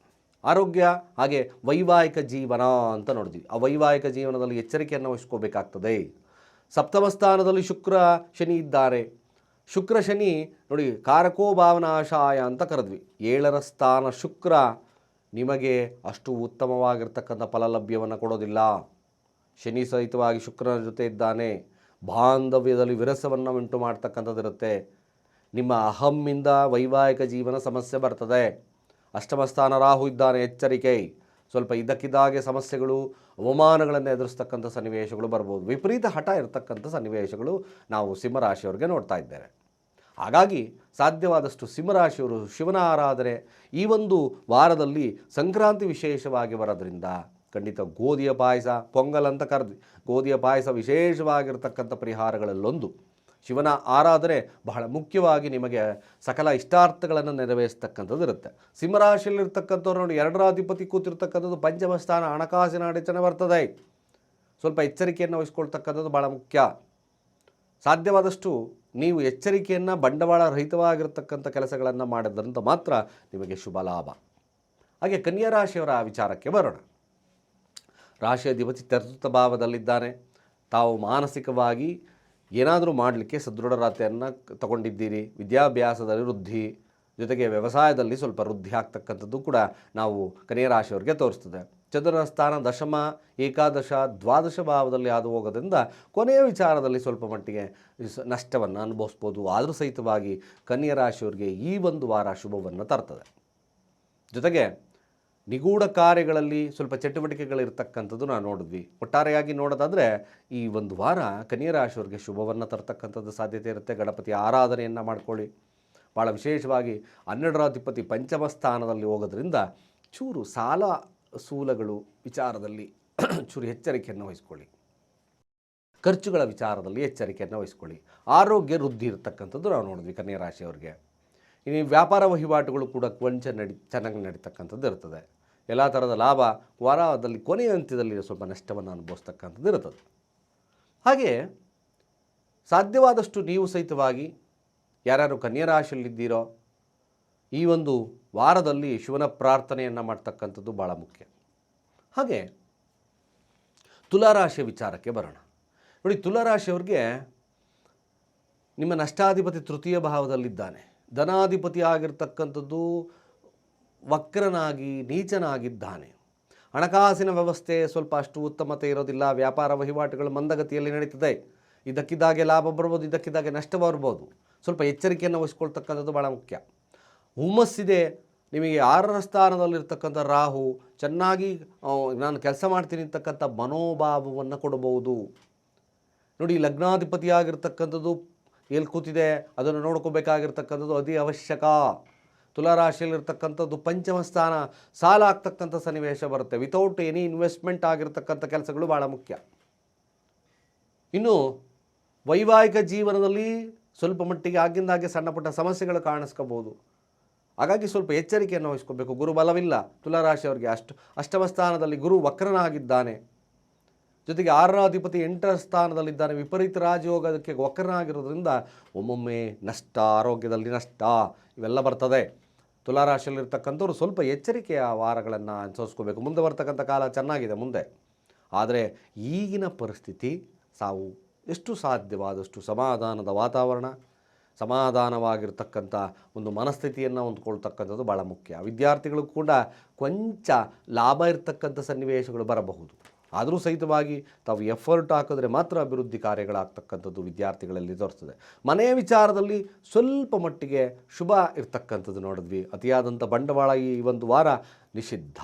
ಆರೋಗ್ಯ ಹಾಗೆ ವೈವಾಹಿಕ ಜೀವನ ಅಂತ ನೋಡಿದ್ವಿ. ಆ ವೈವಾಹಿಕ ಜೀವನದಲ್ಲಿ ಎಚ್ಚರಿಕೆಯನ್ನು ವಹಿಸ್ಕೋಬೇಕಾಗ್ತದೆ. ಸಪ್ತಮ ಸ್ಥಾನದಲ್ಲಿ ಶುಕ್ರ, ಶನಿ ಇದ್ದಾರೆ. ಶುಕ್ರ, ಶನಿ ನೋಡಿ ಕಾರಕೋ ಭಾವನಾಶಾಯ ಅಂತ ಕರೆದ್ವಿ. ಏಳರ ಸ್ಥಾನ ಶುಕ್ರ. ನಿಮಗೆ ಅಷ್ಟು ಉತ್ತಮವಾಗಿರ್ತಕ್ಕಂಥ ಫಲಲಭ್ಯವನ್ನು ಕೊಡೋದಿಲ್ಲ. ಶನಿ ಸಹಿತವಾಗಿ ಶುಕ್ರನ ಜೊತೆ ಇದ್ದಾನೆ. ಬಾಂಧವ್ಯದಲ್ಲಿ ವಿರಸವನ್ನು ಉಂಟು ಮಾಡ್ತಕ್ಕಂಥದ್ದಿರುತ್ತೆ ನಿಮ್ಮ ಅಹಮ್ಮಿಂದ ವೈವಾಹಿಕ ಜೀವನ ಸಮಸ್ಯೆ ಬರ್ತದೆ. ಅಷ್ಟಮಸ್ಥಾನ ರಾಹು ಇದ್ದಾನೆ, ಎಚ್ಚರಿಕೆ. ಸ್ವಲ್ಪ ಇದಕ್ಕಿದ್ದಾಗೆ ಸಮಸ್ಯೆಗಳು, ಅವಮಾನಗಳನ್ನು ಎದುರಿಸ್ತಕ್ಕಂಥ ಸನ್ನಿವೇಶಗಳು ಬರ್ಬೋದು. ವಿಪರೀತ ಹಠ ಇರತಕ್ಕಂಥ ಸನ್ನಿವೇಶಗಳು ನಾವು ಸಿಂಹರಾಶಿಯವ್ರಿಗೆ ನೋಡ್ತಾ ಇದ್ದೇವೆ. ಹಾಗಾಗಿ ಸಾಧ್ಯವಾದಷ್ಟು ಸಿಂಹರಾಶಿಯವರು ಶಿವನ ಆರಾಧನೆ ಈ ಒಂದು ವಾರದಲ್ಲಿ ಸಂಕ್ರಾಂತಿ ವಿಶೇಷವಾಗಿ ಬರೋದ್ರಿಂದ ಖಂಡಿತ ಗೋಧಿಯ ಪಾಯಸ, ಪೊಂಗಲ್ ಅಂತ ಕರೆದ್ವಿ ಗೋಧಿಯ ಪಾಯಸ ವಿಶೇಷವಾಗಿರ್ತಕ್ಕಂಥ ಪರಿಹಾರಗಳಲ್ಲೊಂದು. ಶಿವನ ಆರಾಧನೆ ಬಹಳ ಮುಖ್ಯವಾಗಿ ನಿಮಗೆ ಸಕಲ ಇಷ್ಟಾರ್ಥಗಳನ್ನು ನೆರವೇರಿಸ್ತಕ್ಕಂಥದ್ದು ಇರುತ್ತೆ. ಸಿಂಹರಾಶಿಯಲ್ಲಿರ್ತಕ್ಕಂಥವ್ರು ನೋಡಿ ಎರಡರ ಅಧಿಪತಿ ಕೂತಿರ್ತಕ್ಕಂಥದ್ದು ಪಂಚಮ ಸ್ಥಾನ ಹಣಕಾಸಿನ ಅಡಚಣೆ ಬರ್ತದೆ. ಸ್ವಲ್ಪ ಎಚ್ಚರಿಕೆಯನ್ನು ವಹಿಸ್ಕೊಳ್ತಕ್ಕಂಥದ್ದು ಭಾಳ ಮುಖ್ಯ. ಸಾಧ್ಯವಾದಷ್ಟು ನೀವು ಎಚ್ಚರಿಕೆಯನ್ನು ಬಂಡವಾಳ ರಹಿತವಾಗಿರ್ತಕ್ಕಂಥ ಕೆಲಸಗಳನ್ನು ಮಾಡಿದ್ರಂತ ಮಾತ್ರ ನಿಮಗೆ ಶುಭ ಲಾಭ. ಹಾಗೆ ಕನ್ಯಾ ರಾಶಿಯವರ ವಿಚಾರಕ್ಕೆ ಬರೋಣ. ರಾಶಿ ಅಧಿಪತಿ ಚತುರ್ಥ ಭಾವದಲ್ಲಿದ್ದಾನೆ. ತಾವು ಮಾನಸಿಕವಾಗಿ ಏನಾದರೂ ಮಾಡಲಿಕ್ಕೆ ಸದೃಢರಾತೆಯನ್ನು ತಗೊಂಡಿದ್ದೀರಿ. ವಿದ್ಯಾಭ್ಯಾಸದ ವೃದ್ಧಿ ಜೊತೆಗೆ ವ್ಯವಸಾಯದಲ್ಲಿ ಸ್ವಲ್ಪ ವೃದ್ಧಿ ಆಗ್ತಕ್ಕಂಥದ್ದು ಕೂಡ ನಾವು ಕನ್ಯಾ ರಾಶಿಯವರಿಗೆ ತೋರಿಸ್ತದೆ. ಚಂದ್ರನ ಸ್ಥಾನ ದಶಮ, ಏಕಾದಶ, ದ್ವಾದಶ ಭಾವದಲ್ಲಿ ಹಾದು ಹೋಗೋದ್ರಿಂದ ಕೊನೆಯ ವಿಚಾರದಲ್ಲಿ ಸ್ವಲ್ಪ ಮಟ್ಟಿಗೆ ನಷ್ಟವನ್ನು ಅನುಭವಿಸ್ಬೋದು. ಆದರೂ ಸಹಿತವಾಗಿ ಕನ್ಯಾ ರಾಶಿಯವರಿಗೆ ಈ ಒಂದು ವಾರ ಶುಭವನ್ನು ತರ್ತದೆ. ಜೊತೆಗೆ ನಿಗೂಢ ಕಾರ್ಯಗಳಲ್ಲಿ ಸ್ವಲ್ಪ ಚಟುವಟಿಕೆಗಳಿರ್ತಕ್ಕಂಥದ್ದು ನಾವು ನೋಡಿದ್ವಿ. ಒಟ್ಟಾರೆಯಾಗಿ ನೋಡೋದಾದರೆ ಈ ಒಂದು ವಾರ ಕನ್ಯಾ ರಾಶಿಯವರಿಗೆ ಶುಭವನ್ನು ತರ್ತಕ್ಕಂಥದ್ದು ಸಾಧ್ಯತೆ ಇರುತ್ತೆ. ಗಣಪತಿ ಆರಾಧನೆಯನ್ನು ಮಾಡ್ಕೊಳ್ಳಿ. ಭಾಳ ವಿಶೇಷವಾಗಿ ಹನ್ನೆರಡರಾಧಿಪತಿ ಪಂಚಮ ಸ್ಥಾನದಲ್ಲಿ ಹೋಗೋದ್ರಿಂದ ಚೂರು ಸಾಲ ಸೂಲಗಳು ವಿಚಾರದಲ್ಲಿ ಚೂರು ಎಚ್ಚರಿಕೆಯನ್ನು ವಹಿಸ್ಕೊಳ್ಳಿ. ಖರ್ಚುಗಳ ವಿಚಾರದಲ್ಲಿ ಎಚ್ಚರಿಕೆಯನ್ನು ವಹಿಸ್ಕೊಳ್ಳಿ. ಆರೋಗ್ಯ ವೃದ್ಧಿ ಇರತಕ್ಕಂಥದ್ದು ನಾವು ನೋಡಿದ್ವಿ ಕನ್ಯಾ ರಾಶಿಯವರಿಗೆ ಇನ್ನು ವ್ಯಾಪಾರ ವಹಿವಾಟುಗಳು ಕೂಡ ಕೊಂಚ ನಡಿ, ಚೆನ್ನಾಗಿ ನಡೀತಕ್ಕಂಥದ್ದು ಇರ್ತದೆ. ಎಲ್ಲ ಥರದ ಲಾಭ ವಾರದಲ್ಲಿ ಕೊನೆಯ ಹಂತದಲ್ಲಿ ಸ್ವಲ್ಪ ನಷ್ಟವನ್ನು ಅನುಭವಿಸ್ತಕ್ಕಂಥದ್ದು ಇರುತ್ತದೆ. ಹಾಗೆ ಸಾಧ್ಯವಾದಷ್ಟು ನೀವು ಸಹಿತವಾಗಿ ಯಾರ್ಯಾರು ಕನ್ಯಾ ರಾಶಿಯಲ್ಲಿದ್ದೀರೋ ಈ ಒಂದು ವಾರದಲ್ಲಿ ಶಿವನ ಪ್ರಾರ್ಥನೆಯನ್ನು ಮಾಡ್ತಕ್ಕಂಥದ್ದು ಭಾಳ ಮುಖ್ಯ. ಹಾಗೆ ತುಲಾರಾಶಿಯ ವಿಚಾರಕ್ಕೆ ಬರೋಣ. ನೋಡಿ ತುಲಾರಾಶಿಯವ್ರಿಗೆ ನಿಮ್ಮ ನಷ್ಟಾಧಿಪತಿ ತೃತೀಯ ಭಾವದಲ್ಲಿದ್ದಾನೆ. ಧನಾಧಿಪತಿ ಆಗಿರ್ತಕ್ಕಂಥದ್ದು ವಕ್ರನಾಗಿ, ನೀಚನಾಗಿದ್ದಾನೆ. ಹಣಕಾಸಿನ ವ್ಯವಸ್ಥೆ ಸ್ವಲ್ಪ ಅಷ್ಟು ಉತ್ತಮತೆ ಇರೋದಿಲ್ಲ. ವ್ಯಾಪಾರ ವಹಿವಾಟುಗಳು ಮಂದಗತಿಯಲ್ಲಿ ನಡೀತದೆ. ಇದಕ್ಕಿದ್ದಾಗೆ ಲಾಭ ಬರ್ಬೋದು ಇದಕ್ಕಿದ್ದಾಗೆ ನಷ್ಟ ಬರ್ಬೋದು. ಸ್ವಲ್ಪ ಎಚ್ಚರಿಕೆಯನ್ನು ವಹಿಸ್ಕೊಳ್ತಕ್ಕಂಥದ್ದು ಭಾಳ ಮುಖ್ಯ. ಹುಮ್ಮಸ್ಸಿದೆ. ನಿಮಗೆ ಆರರ ಸ್ಥಾನದಲ್ಲಿರ್ತಕ್ಕಂಥ ರಾಹು ಚೆನ್ನಾಗಿ ನಾನು ಕೆಲಸ ಮಾಡ್ತೀನಿ ಅಂತಕ್ಕಂಥ ಮನೋಭಾವವನ್ನು ಕೊಡಬಹುದು. ನೋಡಿ, ಲಗ್ನಾಧಿಪತಿಯಾಗಿರ್ತಕ್ಕಂಥದ್ದು ಎಲ್ಲಿ ಕೂತಿದೆ, ಅದನ್ನು ನೋಡ್ಕೋಬೇಕಾಗಿರ್ತಕ್ಕಂಥದ್ದು ಅತಿ ಅವಶ್ಯಕ. ತುಲಾರಾಶಿಯಲ್ಲಿರ್ತಕ್ಕಂಥದ್ದು ಪಂಚಮ ಸ್ಥಾನ ಸಾಲ ಆಗ್ತಕ್ಕಂಥ ಸನ್ನಿವೇಶ ಬರುತ್ತೆ. ವಿತೌಟ್ ಎನಿ ಇನ್ವೆಸ್ಟ್ಮೆಂಟ್ ಆಗಿರ್ತಕ್ಕಂಥ ಕೆಲಸಗಳು ಭಾಳ ಮುಖ್ಯ. ಇನ್ನು ವೈವಾಹಿಕ ಜೀವನದಲ್ಲಿ ಸ್ವಲ್ಪ ಮಟ್ಟಿಗೆ ಆಗಿಂದಾಗೆ ಸಣ್ಣ ಪುಟ್ಟ ಸಮಸ್ಯೆಗಳು ಕಾಣಿಸ್ಕೋಬೋದು. ಹಾಗಾಗಿ ಸ್ವಲ್ಪ ಎಚ್ಚರಿಕೆಯನ್ನು ವಹಿಸ್ಕೋಬೇಕು. ಗುರು ಬಲವಿಲ್ಲ. ತುಲಾರಾಶಿಯವರಿಗೆ ಅಷ್ಟು, ಅಷ್ಟಮ ಸ್ಥಾನದಲ್ಲಿ ಗುರು ವಕ್ರನಾಗಿದ್ದಾನೆ. ಜೊತೆಗೆ ಆರರ ಅಧಿಪತಿ ಎಂಟರ ಸ್ಥಾನದಲ್ಲಿದ್ದಾನೆ. ವಿಪರೀತ ರಾಜಯೋಗಕ್ಕೆ ವಕ್ರನಾಗಿರೋದ್ರಿಂದ ಒಮ್ಮೊಮ್ಮೆ ನಷ್ಟ, ಆರೋಗ್ಯದಲ್ಲಿ ನಷ್ಟ, ಇವೆಲ್ಲ ಬರ್ತದೆ. ತುಲಾರಾಶಿಯಲ್ಲಿರ್ತಕ್ಕಂಥವ್ರು ಸ್ವಲ್ಪ ಎಚ್ಚರಿಕೆಯ ವಾರಗಳನ್ನು ಅನುಸರಿಸ್ಕೋಬೇಕು. ಮುಂದೆ ಬರ್ತಕ್ಕಂಥ ಕಾಲ ಚೆನ್ನಾಗಿದೆ ಮುಂದೆ. ಆದರೆ ಈಗಿನ ಪರಿಸ್ಥಿತಿ ಸಾವು ಎಷ್ಟು ಸಾಧ್ಯವಾದಷ್ಟು ಸಮಾಧಾನದ ವಾತಾವರಣ, ಸಮಾಧಾನವಾಗಿರ್ತಕ್ಕಂಥ ಒಂದು ಮನಸ್ಥಿತಿಯನ್ನು ಹೊಂದ್ಕೊಳ್ತಕ್ಕಂಥದ್ದು ಭಾಳ ಮುಖ್ಯ. ವಿದ್ಯಾರ್ಥಿಗಳು ಕೂಡ ಕೊಂಚ ಲಾಭ ಇರ್ತಕ್ಕಂಥ ಸನ್ನಿವೇಶಗಳು ಬರಬಹುದು. ಆದರೂ ಸಹಿತವಾಗಿ ತಾವು ಎಫರ್ಟ್ ಹಾಕಿದ್ರೆ ಮಾತ್ರ ಅಭಿವೃದ್ಧಿ ಕಾರ್ಯಗಳಾಗ್ತಕ್ಕಂಥದ್ದು ವಿದ್ಯಾರ್ಥಿಗಳಲ್ಲಿ ತೋರಿಸ್ತದೆ ಮನೆಯ ವಿಚಾರದಲ್ಲಿ ಸ್ವಲ್ಪ ಮಟ್ಟಿಗೆ ಶುಭ ಇರ್ತಕ್ಕಂಥದ್ದು ನೋಡಿದ್ವಿ. ಅತಿಯಾದಂಥ ಬಂಡವಾಳ ಈ ಒಂದು ವಾರ ನಿಷಿದ್ಧ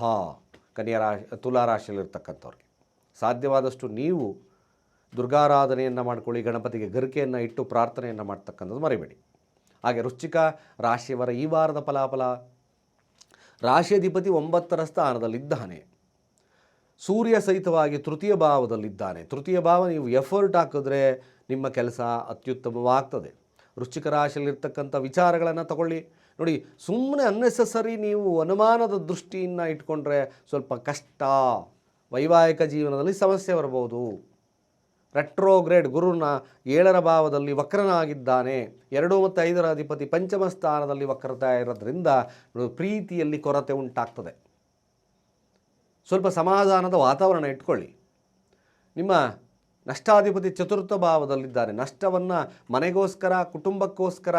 ಕನ್ಯಾ ರಾಶಿ ತುಲಾರಾಶಿಯಲ್ಲಿರ್ತಕ್ಕಂಥವ್ರಿಗೆ ಸಾಧ್ಯವಾದಷ್ಟು ನೀವು ದುರ್ಗಾರಾಧನೆಯನ್ನು ಮಾಡ್ಕೊಳ್ಳಿ, ಗಣಪತಿಗೆ ಗರಿಕೆಯನ್ನು ಇಟ್ಟು ಪ್ರಾರ್ಥನೆಯನ್ನು ಮಾಡ್ತಕ್ಕಂಥದ್ದು ಮರಿಬೇಡಿ. ಹಾಗೆ ವೃಶ್ಚಿಕ ರಾಶಿಯವರ ಈ ವಾರದ ಫಲಾಫಲ ರಾಶಿಯಧಿಪತಿ ಒಂಬತ್ತರ ಸ್ಥಾನದಲ್ಲಿದ್ದಾನೆ. ಸೂರ್ಯ ಸಹಿತವಾಗಿ ತೃತೀಯ ಭಾವದಲ್ಲಿದ್ದಾನೆ. ತೃತೀಯ ಭಾವ ನೀವು ಎಫರ್ಟ್ ಹಾಕಿದ್ರೆ ನಿಮ್ಮ ಕೆಲಸ ಅತ್ಯುತ್ತಮವಾಗ್ತದೆ. ವೃಶ್ಚಿಕ ರಾಶಿಯಲ್ಲಿರ್ತಕ್ಕಂಥ ವಿಚಾರಗಳನ್ನು ತಗೊಳ್ಳಿ. ನೋಡಿ ಸುಮ್ಮನೆ ಅನ್ನೆಸಸರಿ ನೀವು ಅನುಮಾನದ ದೃಷ್ಟಿಯನ್ನು ಇಟ್ಕೊಂಡ್ರೆ ಸ್ವಲ್ಪ ಕಷ್ಟ. ವೈವಾಹಿಕ ಜೀವನದಲ್ಲಿ ಸಮಸ್ಯೆ ಬರಬಹುದು. ರೆಟ್ರೋಗ್ರೇಡ್ ಗುರುನ ಏಳರ ಭಾವದಲ್ಲಿ ವಕ್ರನಾಗಿದ್ದಾನೆ. ಎರಡು ಮತ್ತು ಐದರ ಅಧಿಪತಿ ಪಂಚಮ ಸ್ಥಾನದಲ್ಲಿ ವಕ್ರತಾ ಇರೋದ್ರಿಂದ ಪ್ರೀತಿಯಲ್ಲಿ ಕೊರತೆ ಉಂಟಾಗ್ತದೆ. ಸ್ವಲ್ಪ ಸಮಾಧಾನದ ವಾತಾವರಣ ಇಟ್ಕೊಳ್ಳಿ. ನಿಮ್ಮ ನಷ್ಟಾಧಿಪತಿ ಚತುರ್ಥ ಭಾವದಲ್ಲಿದ್ದಾರೆ. ನಷ್ಟವನ್ನು ಮನೆಗೋಸ್ಕರ, ಕುಟುಂಬಕ್ಕೋಸ್ಕರ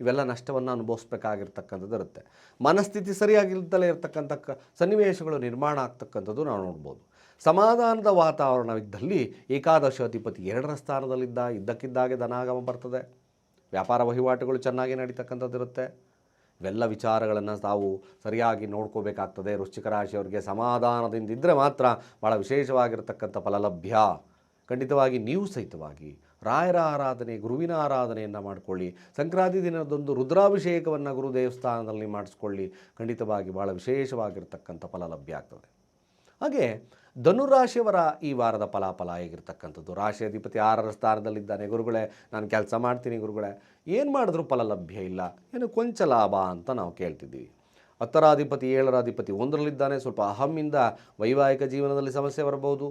ಇವೆಲ್ಲ ನಷ್ಟವನ್ನು ಅನುಭವಿಸ್ಬೇಕಾಗಿರ್ತಕ್ಕಂಥದ್ದು ಇರುತ್ತೆ. ಮನಸ್ಥಿತಿ ಸರಿಯಾಗಿಲ್ದಲೇ ಇರತಕ್ಕಂಥ ಕ ಸನ್ನಿವೇಶಗಳು ನಿರ್ಮಾಣ ಆಗ್ತಕ್ಕಂಥದ್ದು ನಾವು ನೋಡ್ಬೋದು. ಸಮಾಧಾನದ ವಾತಾವರಣವಿದ್ದಲ್ಲಿ ಏಕಾದಶ ಅಧಿಪತಿ ಎರಡರ ಸ್ಥಾನದಲ್ಲಿದ್ದ, ಇದ್ದಕ್ಕಿದ್ದಾಗೆ ಧನಾಗಮ ಬರ್ತದೆ. ವ್ಯಾಪಾರ ವಹಿವಾಟುಗಳು ಚೆನ್ನಾಗಿ ನಡೀತಕ್ಕಂಥದ್ದು ಇರುತ್ತೆ. ಇವೆಲ್ಲ ವಿಚಾರಗಳನ್ನು ತಾವು ಸರಿಯಾಗಿ ನೋಡ್ಕೋಬೇಕಾಗ್ತದೆ. ವೃಶ್ಚಿಕ ರಾಶಿಯವರಿಗೆ ಸಮಾಧಾನದಿಂದ ಇದ್ದರೆ ಮಾತ್ರ ಭಾಳ ವಿಶೇಷವಾಗಿರ್ತಕ್ಕಂಥ ಫಲ ಲಭ್ಯ. ಖಂಡಿತವಾಗಿ ನೀವು ಸಹಿತವಾಗಿ ರಾಯರ ಆರಾಧನೆ, ಗುರುವಿನ ಆರಾಧನೆಯನ್ನು ಮಾಡಿಕೊಳ್ಳಿ. ಸಂಕ್ರಾಂತಿ ದಿನದೊಂದು ರುದ್ರಾಭಿಷೇಕವನ್ನು ಗುರು ದೇವಸ್ಥಾನದಲ್ಲಿ ಮಾಡಿಸ್ಕೊಳ್ಳಿ. ಖಂಡಿತವಾಗಿ ಭಾಳ ವಿಶೇಷವಾಗಿರ್ತಕ್ಕಂಥ ಫಲ ಲಭ್ಯ ಆಗ್ತದೆ. ಹಾಗೆ ಧನುರಾಶಿಯವರ ಈ ವಾರದ ಫಲಾಫಲ ಹೇಗಿರ್ತಕ್ಕಂಥದ್ದು? ರಾಶಿ ಅಧಿಪತಿ ಆರರ ಸ್ಥಾನದಲ್ಲಿದ್ದಾನೆ. ಗುರುಗಳೇ, ನಾನು ಕೆಲಸ ಮಾಡ್ತೀನಿ ಗುರುಗಳೇ. ಏನು ಮಾಡಿದ್ರೂ ಫಲ ಲಭ್ಯ ಇಲ್ಲ. ಏನು ಕೊಂಚ ಲಾಭ ಅಂತ ನಾವು ಕೇಳ್ತಿದ್ದೀವಿ. ಹತ್ತರಾಧಿಪತಿ, ಏಳರಾಧಿಪತಿ ಒಂದರಲ್ಲಿದ್ದಾನೆ. ಸ್ವಲ್ಪ ಅಹಮ್ಮಿಂದ ವೈವಾಹಿಕ ಜೀವನದಲ್ಲಿ ಸಮಸ್ಯೆ ಬರಬಹುದು.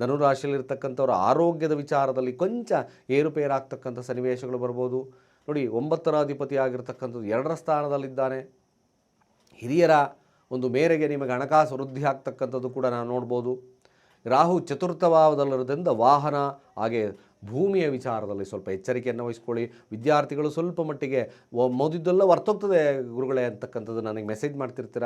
ಧನುರಾಶಿಯಲ್ಲಿರ್ತಕ್ಕಂಥವ್ರ ಆರೋಗ್ಯದ ವಿಚಾರದಲ್ಲಿ ಕೊಂಚ ಏರುಪೇರಾಗ್ತಕ್ಕಂಥ ಸನ್ನಿವೇಶಗಳು ಬರ್ಬೋದು ನೋಡಿ ಒಂಬತ್ತರ ಅಧಿಪತಿ ಆಗಿರ್ತಕ್ಕಂಥದ್ದು ಎರಡರ ಸ್ಥಾನದಲ್ಲಿದ್ದಾನೆ. ಹಿರಿಯರ ಒಂದು ಮೇರೆಗೆ ನಿಮಗೆ ಹಣಕಾಸು ವೃದ್ಧಿ ಆಗ್ತಕ್ಕಂಥದ್ದು ಕೂಡ ನಾವು ನೋಡ್ಬೋದು. ರಾಹು ಚತುರ್ಥ ಭಾವದಲ್ಲಿರೋದ್ರಿಂದ ವಾಹನ, ಹಾಗೆ ಭೂಮಿಯ ವಿಚಾರದಲ್ಲಿ ಸ್ವಲ್ಪ ಎಚ್ಚರಿಕೆಯನ್ನು ವಹಿಸ್ಕೊಳ್ಳಿ. ವಿದ್ಯಾರ್ಥಿಗಳು ಸ್ವಲ್ಪ ಮಟ್ಟಿಗೆ ಮೋದಿದ್ದೆಲ್ಲ ವರ್ತೋಗ್ತದೆ ಗುರುಗಳೇ ಅಂತಕ್ಕಂಥದ್ದು ನನಗೆ ಮೆಸೇಜ್ ಮಾಡ್ತಿರ್ತೀರ?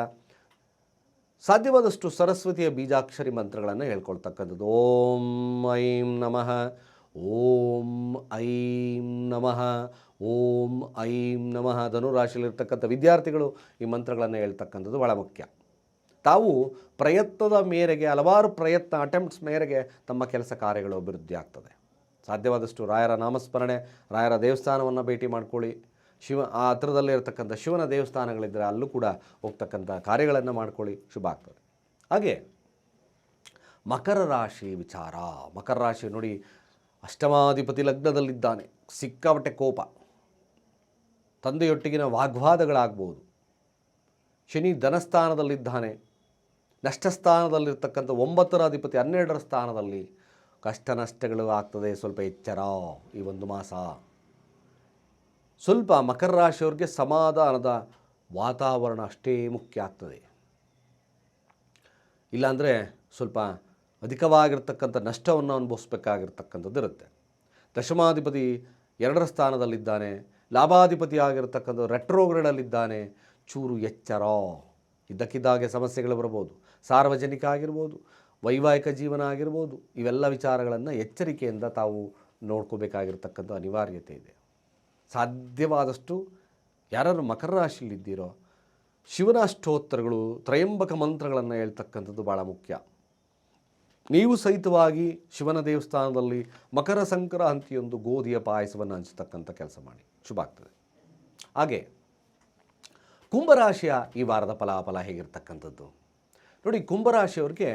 ಸಾಧ್ಯವಾದಷ್ಟು ಸರಸ್ವತಿಯ ಬೀಜಾಕ್ಷರಿ ಮಂತ್ರಗಳನ್ನು ಹೇಳ್ಕೊಳ್ತಕ್ಕಂಥದ್ದು. ಓಂ ಐಂ ನಮಃ. ಓಂ ಐಂ ನಮಃ. ಓಂ ಐಂ ನಮಃ. ಧನುರಾಶಿಯಲ್ಲಿರ್ತಕ್ಕಂಥ ವಿದ್ಯಾರ್ಥಿಗಳು ಈ ಮಂತ್ರಗಳನ್ನು ಹೇಳ್ತಕ್ಕಂಥದ್ದು ಭಾಳ ಮುಖ್ಯ. ತಾವು ಪ್ರಯತ್ನದ ಮೇರೆಗೆ ಹಲವಾರು ಪ್ರಯತ್ನ ಅಟೆಂಪ್ಟ್ಸ್ ಮೇರೆಗೆ ತಮ್ಮ ಕೆಲಸ ಕಾರ್ಯಗಳು ಅಭಿವೃದ್ಧಿ ಆಗ್ತದೆ. ಸಾಧ್ಯವಾದಷ್ಟು ರಾಯರ ನಾಮಸ್ಮರಣೆ, ರಾಯರ ದೇವಸ್ಥಾನವನ್ನು ಭೇಟಿ ಮಾಡ್ಕೊಳ್ಳಿ. ಶಿವ, ಆ ಹತ್ರದಲ್ಲೇ ಇರತಕ್ಕಂಥ ಶಿವನ ದೇವಸ್ಥಾನಗಳಿದ್ದರೆ ಅಲ್ಲೂ ಕೂಡ ಹೋಗ್ತಕ್ಕಂಥ ಕಾರ್ಯಗಳನ್ನು ಮಾಡ್ಕೊಳ್ಳಿ. ಶುಭ ಆಗ್ತದೆ. ಹಾಗೆ, ಮಕರ ರಾಶಿ ವಿಚಾರ. ಮಕರ ರಾಶಿ ನೋಡಿ, ಅಷ್ಟಮಾಧಿಪತಿ ಲಗ್ನದಲ್ಲಿದ್ದಾನೆ. ಸಿಕ್ಕಾಪಟ್ಟೆ ಕೋಪ. ತಂದೆಯೊಟ್ಟಿಗಿನ ವಾಗ್ವಾದಗಳಾಗ್ಬೋದು. ಶನಿ ಧನಸ್ಥಾನದಲ್ಲಿದ್ದಾನೆ. ನಷ್ಟಸ್ಥಾನದಲ್ಲಿರ್ತಕ್ಕಂಥ ಒಂಬತ್ತರ ಅಧಿಪತಿ ಹನ್ನೆರಡರ ಸ್ಥಾನದಲ್ಲಿ ಕಷ್ಟ ನಷ್ಟಗಳು ಆಗ್ತದೆ, ಸ್ವಲ್ಪ ಎಚ್ಚರ ಈ ಒಂದು ಮಾಸ. ಸ್ವಲ್ಪ ಮಕರ ರಾಶಿಯವ್ರಿಗೆ ಸಮಾಧಾನದ ವಾತಾವರಣ ಅಷ್ಟೇ ಮುಖ್ಯ ಆಗ್ತದೆ. ಇಲ್ಲಾಂದರೆ ಸ್ವಲ್ಪ ಅಧಿಕವಾಗಿರ್ತಕ್ಕಂಥ ನಷ್ಟವನ್ನು ಅನುಭವಿಸ್ಬೇಕಾಗಿರ್ತಕ್ಕಂಥದ್ದು ಇರುತ್ತೆ. ದಶಮಾಧಿಪತಿ ಎರಡರ ಸ್ಥಾನದಲ್ಲಿದ್ದಾನೆ, ಲಾಭಾಧಿಪತಿ ಆಗಿರತಕ್ಕಂಥ ರೆಟ್ರೋಗ್ರೇಡಲ್ಲಿದ್ದಾನೆ, ಚೂರು ಎಚ್ಚರ. ಇದ್ದಕ್ಕಿದ್ದಾಗೆ ಸಮಸ್ಯೆಗಳು ಬರ್ಬೋದು, ಸಾರ್ವಜನಿಕ ಆಗಿರ್ಬೋದು ವೈವಾಹಿಕ ಜೀವನ ಆಗಿರ್ಬೋದು, ಇವೆಲ್ಲ ವಿಚಾರಗಳನ್ನು ಎಚ್ಚರಿಕೆಯಿಂದ ತಾವು ನೋಡ್ಕೋಬೇಕಾಗಿರ್ತಕ್ಕಂಥ ಅನಿವಾರ್ಯತೆ ಇದೆ. ಸಾಧ್ಯವಾದಷ್ಟು ಯಾರು ಮಕರ ರಾಶಿಯಲ್ಲಿದ್ದೀರೋ ಶಿವನ ಅಷ್ಟೋತ್ತರಗಳು ತ್ರಯಂಬಕ ಮಂತ್ರಗಳನ್ನು ಹೇಳ್ತಕ್ಕಂಥದ್ದು ಭಾಳ ಮುಖ್ಯ. ನೀವು ಸಹಿತವಾಗಿ ಶಿವನ ದೇವಸ್ಥಾನದಲ್ಲಿ ಮಕರ ಸಂಕ್ರಾಂತಿಯೊಂದು ಗೋಧಿಯ ಪಾಯಸವನ್ನು ಹಂಚತಕ್ಕಂಥ ಕೆಲಸ ಮಾಡಿ. ಶುಭ ಆಗ್ತದೆ. ಹಾಗೆ, ಕುಂಭರಾಶಿಯ ಈ ವಾರದ ಫಲಾಫಲ ಹೇಗಿರ್ತಕ್ಕಂಥದ್ದು? ನೋಡಿ, ಕುಂಭರಾಶಿಯವ್ರಿಗೆ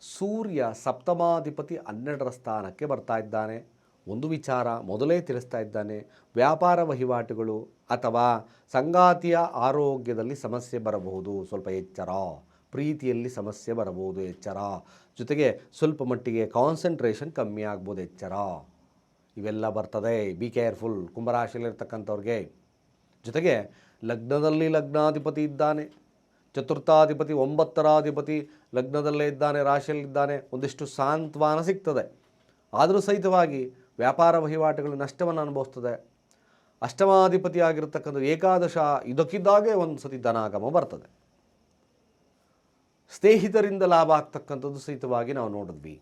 ಸೂರ್ಯ ಸಪ್ತಮಾಧಿಪತಿ ಹನ್ನೆರಡರ ಸ್ಥಾನಕ್ಕೆ ಬರ್ತಾ ಇದ್ದಾನೆ. ಒಂದು ವಿಚಾರ ಮೊದಲೇ ತಿಳಿಸ್ತಾ ಇದ್ದಾನೆ. ವ್ಯಾಪಾರ ವಹಿವಾಟುಗಳು ಅಥವಾ ಸಂಗಾತಿಯ ಆರೋಗ್ಯದಲ್ಲಿ ಸಮಸ್ಯೆ ಬರಬಹುದು. ಸ್ವಲ್ಪ ಎಚ್ಚರ. ಪ್ರೀತಿಯಲ್ಲಿ ಸಮಸ್ಯೆ ಬರಬಹುದು. ಎಚ್ಚರ. ಜೊತೆಗೆ ಸ್ವಲ್ಪ ಮಟ್ಟಿಗೆ ಕಾನ್ಸಂಟ್ರೇಷನ್ ಕಮ್ಮಿ ಆಗ್ಬೋದು. ಎಚ್ಚರ. ಇವೆಲ್ಲ ಬರ್ತದೆ. ಬಿ ಕೇರ್ಫುಲ್ ಕುಂಭರಾಶಿಯಲ್ಲಿರ್ತಕ್ಕಂಥವ್ರಿಗೆ. ಜೊತೆಗೆ ಲಗ್ನದಲ್ಲಿ ಲಗ್ನಾಧಿಪತಿ ಇದ್ದಾನೆ. ಚತುರ್ಥಾಧಿಪತಿ, ಒಂಬತ್ತರಾಧಿಪತಿ ಲಗ್ನದಲ್ಲೇ ಇದ್ದಾನೆ ರಾಶಿಯಲ್ಲಿದ್ದಾನೆ ಒಂದಿಷ್ಟು ಸಾಂತ್ವನ ಸಿಗ್ತದೆ. ಆದರೂ ಸಹಿತವಾಗಿ ವ್ಯಾಪಾರ ವಹಿವಾಟುಗಳು ನಷ್ಟವನ್ನು ಅನುಭವಿಸ್ತದೆ. ಅಷ್ಟಮಾಧಿಪತಿ ಆಗಿರ್ತಕ್ಕಂಥ ಏಕಾದಶ ಇದಕ್ಕಿದ್ದಾಗೆ ಒಂದು ಸತಿ ಧನಾಗಮ ಬರ್ತದೆ. ಸ್ನೇಹಿತರಿಂದ ಲಾಭ ಆಗ್ತಕ್ಕಂಥದ್ದು ಸಹಿತವಾಗಿ ನಾವು ನೋಡಿದ್ವಿ.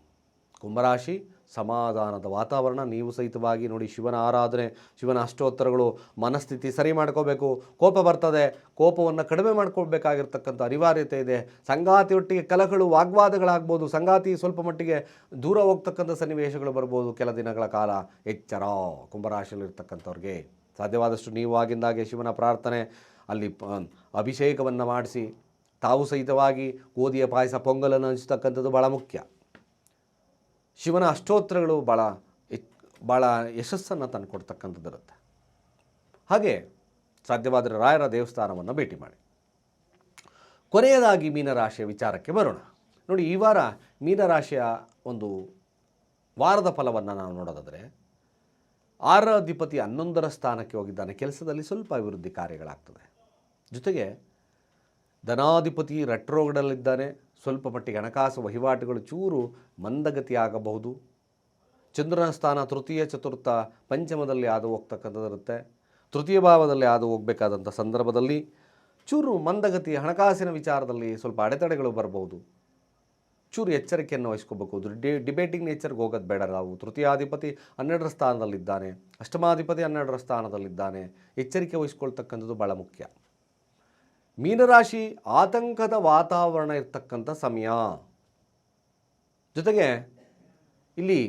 ಕುಂಭರಾಶಿ ಸಮಾಧಾನದ ವಾತಾವರಣ, ನೀವು ಸಹಿತವಾಗಿ ನೋಡಿ ಶಿವನ ಆರಾಧನೆ, ಶಿವನ ಅಷ್ಟೋತ್ತರಗಳು, ಮನಸ್ಥಿತಿ ಸರಿ ಮಾಡ್ಕೋಬೇಕು. ಕೋಪ ಬರ್ತದೆ, ಕೋಪವನ್ನು ಕಡಿಮೆ ಮಾಡ್ಕೊಳ್ಬೇಕಾಗಿರ್ತಕ್ಕಂಥ ಅನಿವಾರ್ಯತೆ ಇದೆ. ಸಂಗಾತಿಯೊಟ್ಟಿಗೆ ಕಲಹಗಳು, ವಾಗ್ವಾದಗಳಾಗ್ಬೋದು, ಸಂಗಾತಿ ಸ್ವಲ್ಪ ಮಟ್ಟಿಗೆ ದೂರ ಹೋಗ್ತಕ್ಕಂಥ ಸನ್ನಿವೇಶಗಳು ಬರ್ಬೋದು ಕೆಲ ದಿನಗಳ ಕಾಲ. ಎಚ್ಚರ ಕುಂಭರಾಶಿಯಲ್ಲಿರ್ತಕ್ಕಂಥವ್ರಿಗೆ. ಸಾಧ್ಯವಾದಷ್ಟು ನೀವು ಆಗಿಂದಾಗೆ ಶಿವನ ಪ್ರಾರ್ಥನೆ, ಅಲ್ಲಿ ಅಭಿಷೇಕವನ್ನು ಮಾಡಿಸಿ, ತಾವು ಸಹಿತವಾಗಿ ಗೋಧಿಯ ಪಾಯಸ, ಪೊಂಗಲನ್ನು ಹಂಚತಕ್ಕಂಥದ್ದು ಭಾಳ ಮುಖ್ಯ. ಶಿವನ ಅಷ್ಟೋತ್ತರಗಳು ಭಾಳ ಭಾಳ ಯಶಸ್ಸನ್ನು ತಂದುಕೊಡ್ತಕ್ಕಂಥದ್ದಿರುತ್ತೆ. ಹಾಗೆ ಸಾಧ್ಯವಾದರೆ ರಾಯರ ದೇವಸ್ಥಾನವನ್ನು ಭೇಟಿ ಮಾಡಿ. ಕೊನೆಯದಾಗಿ ಮೀನರಾಶಿಯ ವಿಚಾರಕ್ಕೆ ಬರೋಣ. ನೋಡಿ, ಈ ವಾರ ಮೀನರಾಶಿಯ ಒಂದು ವಾರದ ಫಲವನ್ನು ನಾವು ನೋಡೋದಾದರೆ, ಆರಾಧಿಪತಿ ಹನ್ನೊಂದರ ಸ್ಥಾನಕ್ಕೆ ಹೋಗಿದ್ದಾನೆ. ಕೆಲಸದಲ್ಲಿ ಸ್ವಲ್ಪ ಅಭಿವೃದ್ಧಿ ಕಾರ್ಯಗಳಾಗ್ತದೆ. ಜೊತೆಗೆ ಧನಾಧಿಪತಿ ರೆಟ್ರೋಗಡಲ್ಲಿದ್ದಾನೆ ಸ್ವಲ್ಪ ಮಟ್ಟಿಗೆ ಹಣಕಾಸು ವಹಿವಾಟುಗಳು ಚೂರು ಮಂದಗತಿಯಾಗಬಹುದು. ಚಂದ್ರನ ಸ್ಥಾನ ತೃತೀಯ ಚತುರ್ಥ ಪಂಚಮದಲ್ಲಿ ಹಾದು ಹೋಗ್ತಕ್ಕಂಥದ್ದಿರುತ್ತೆ. ತೃತೀಯ ಭಾವದಲ್ಲಿ ಹಾದು ಹೋಗಬೇಕಾದಂಥ ಸಂದರ್ಭದಲ್ಲಿ ಚೂರು ಮಂದಗತಿ, ಹಣಕಾಸಿನ ವಿಚಾರದಲ್ಲಿ ಸ್ವಲ್ಪ ಅಡೆತಡೆಗಳು ಬರಬಹುದು ಚೂರು ಎಚ್ಚರಿಕೆಯನ್ನು ವಹಿಸ್ಕೋಬೇಕು. ಡಿ, ಡಿಬೇಟಿಂಗ್ ನೇಚರ್ಗೆ ಹೋಗೋದು ಬೇಡ ನಾವು. ತೃತೀಯಾಧಿಪತಿ ಹನ್ನೆರಡರ ಸ್ಥಾನದಲ್ಲಿದ್ದಾನೆ. ಅಷ್ಟಮಾಧಿಪತಿ ಹನ್ನೆರಡರ ಸ್ಥಾನದಲ್ಲಿದ್ದಾನೆ. ಎಚ್ಚರಿಕೆ ವಹಿಸ್ಕೊಳ್ತಕ್ಕಂಥದ್ದು ಭಾಳ ಮುಖ್ಯ. ಮೀನರಾಶಿ ಆತಂಕದ ವಾತಾವರಣ ಇರ್ತಕ್ಕಂಥ ಸಮಯ. ಜೊತೆಗೆ ಇಲ್ಲಿ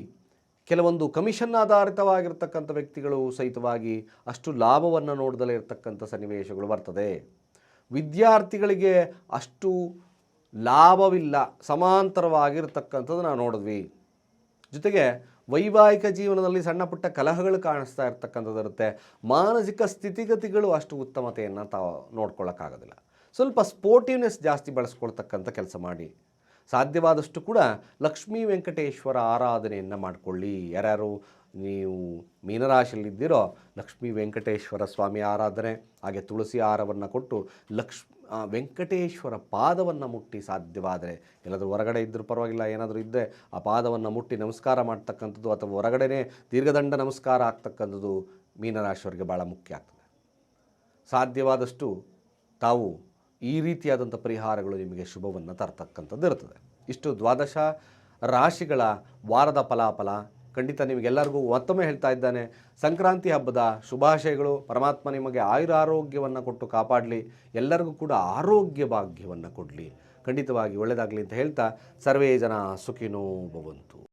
ಕೆಲವೊಂದು ಕಮಿಷನ್ ಆಧಾರಿತವಾಗಿರ್ತಕ್ಕಂಥ ವ್ಯಕ್ತಿಗಳು ಸಹಿತವಾಗಿ ಅಷ್ಟು ಲಾಭವನ್ನು ನೋಡದಲ್ಲೇ ಇರತಕ್ಕಂಥ ಸನ್ನಿವೇಶಗಳು ಬರ್ತದೆ. ವಿದ್ಯಾರ್ಥಿಗಳಿಗೆ ಅಷ್ಟು ಲಾಭವಿಲ್ಲ, ಸಮಾಂತರವಾಗಿರ್ತಕ್ಕಂಥದ್ದು ನಾವು ನೋಡಿದ್ವಿ. ಜೊತೆಗೆ ವೈವಾಹಿಕ ಜೀವನದಲ್ಲಿ ಸಣ್ಣ ಪುಟ್ಟ ಕಲಹಗಳು ಕಾಣಿಸ್ತಾ ಇರ್ತಕ್ಕಂಥದ್ದಿರುತ್ತೆ. ಮಾನಸಿಕ ಸ್ಥಿತಿಗತಿಗಳು ಅಷ್ಟು ಉತ್ತಮತೆಯನ್ನು ತಾವು ನೋಡ್ಕೊಳ್ಳೋಕ್ಕಾಗೋದಿಲ್ಲ ಸ್ವಲ್ಪ ಸ್ಪೋರ್ಟಿವ್ನೆಸ್ ಜಾಸ್ತಿ ಬಳಸ್ಕೊಳ್ತಕ್ಕಂಥ ಕೆಲಸ ಮಾಡಿ. ಸಾಧ್ಯವಾದಷ್ಟು ಕೂಡ ಲಕ್ಷ್ಮೀ ವೆಂಕಟೇಶ್ವರ ಆರಾಧನೆಯನ್ನು ಮಾಡಿಕೊಳ್ಳಿ. ಯಾರ್ಯಾರು ನೀವು ಮೀನರಾಶಿಯಲ್ಲಿದ್ದೀರೋ ಲಕ್ಷ್ಮೀ ವೆಂಕಟೇಶ್ವರ ಸ್ವಾಮಿ ಆರಾಧನೆ, ಹಾಗೆ ತುಳಸಿ ಆಹಾರವನ್ನು ಕೊಟ್ಟು ಲಕ್ಷ್ಮ ವೆಂಕಟೇಶ್ವರ ಪಾದವನ್ನು ಮುಟ್ಟಿ ಸಾಧ್ಯವಾದರೆ, ಎಲ್ಲಾದರೂ ಹೊರಗಡೆ ಇದ್ದರೂ ಪರವಾಗಿಲ್ಲ, ಏನಾದರೂ ಇದ್ದರೆ ಆ ಪಾದವನ್ನು ಮುಟ್ಟಿ ನಮಸ್ಕಾರ ಮಾಡ್ತಕ್ಕಂಥದ್ದು ಅಥವಾ ಹೊರಗಡೆನೇ ದೀರ್ಘದಂಡ ನಮಸ್ಕಾರ ಆಗ್ತಕ್ಕಂಥದ್ದು ಮೀನರಾಶಿಯವರಿಗೆ ಭಾಳ ಮುಖ್ಯ ಆಗ್ತದೆ. ಸಾಧ್ಯವಾದಷ್ಟು ತಾವು ಈ ರೀತಿಯಾದಂಥ ಪರಿಹಾರಗಳು ನಿಮಗೆ ಶುಭವನ್ನು ತರ್ತಕ್ಕಂಥದ್ದು ಇರ್ತದೆ. ಇಷ್ಟು ದ್ವಾದಶ ರಾಶಿಗಳ ವಾರದ ಫಲಾಫಲ ಖಂಡಿತ ನಿಮಗೆಲ್ಲರಿಗೂ ಮತ್ತೊಮ್ಮೆ ಹೇಳ್ತಾ ಇದ್ದಾನೆ, ಸಂಕ್ರಾಂತಿ ಹಬ್ಬದ ಶುಭಾಶಯಗಳು. ಪರಮಾತ್ಮ ನಿಮಗೆ ಆಯುರ ಆರೋಗ್ಯವನ್ನು ಕೊಟ್ಟು ಕಾಪಾಡಲಿ, ಎಲ್ಲರಿಗೂ ಕೂಡ ಆರೋಗ್ಯ ಭಾಗ್ಯವನ್ನು ಕೊಡಲಿ. ಖಂಡಿತವಾಗಿ ಒಳ್ಳೆಯದಾಗಲಿ ಅಂತ ಹೇಳ್ತಾ, ಸರ್ವೇ ಜನ ಸುಖಿನೋ ಭವಂತು.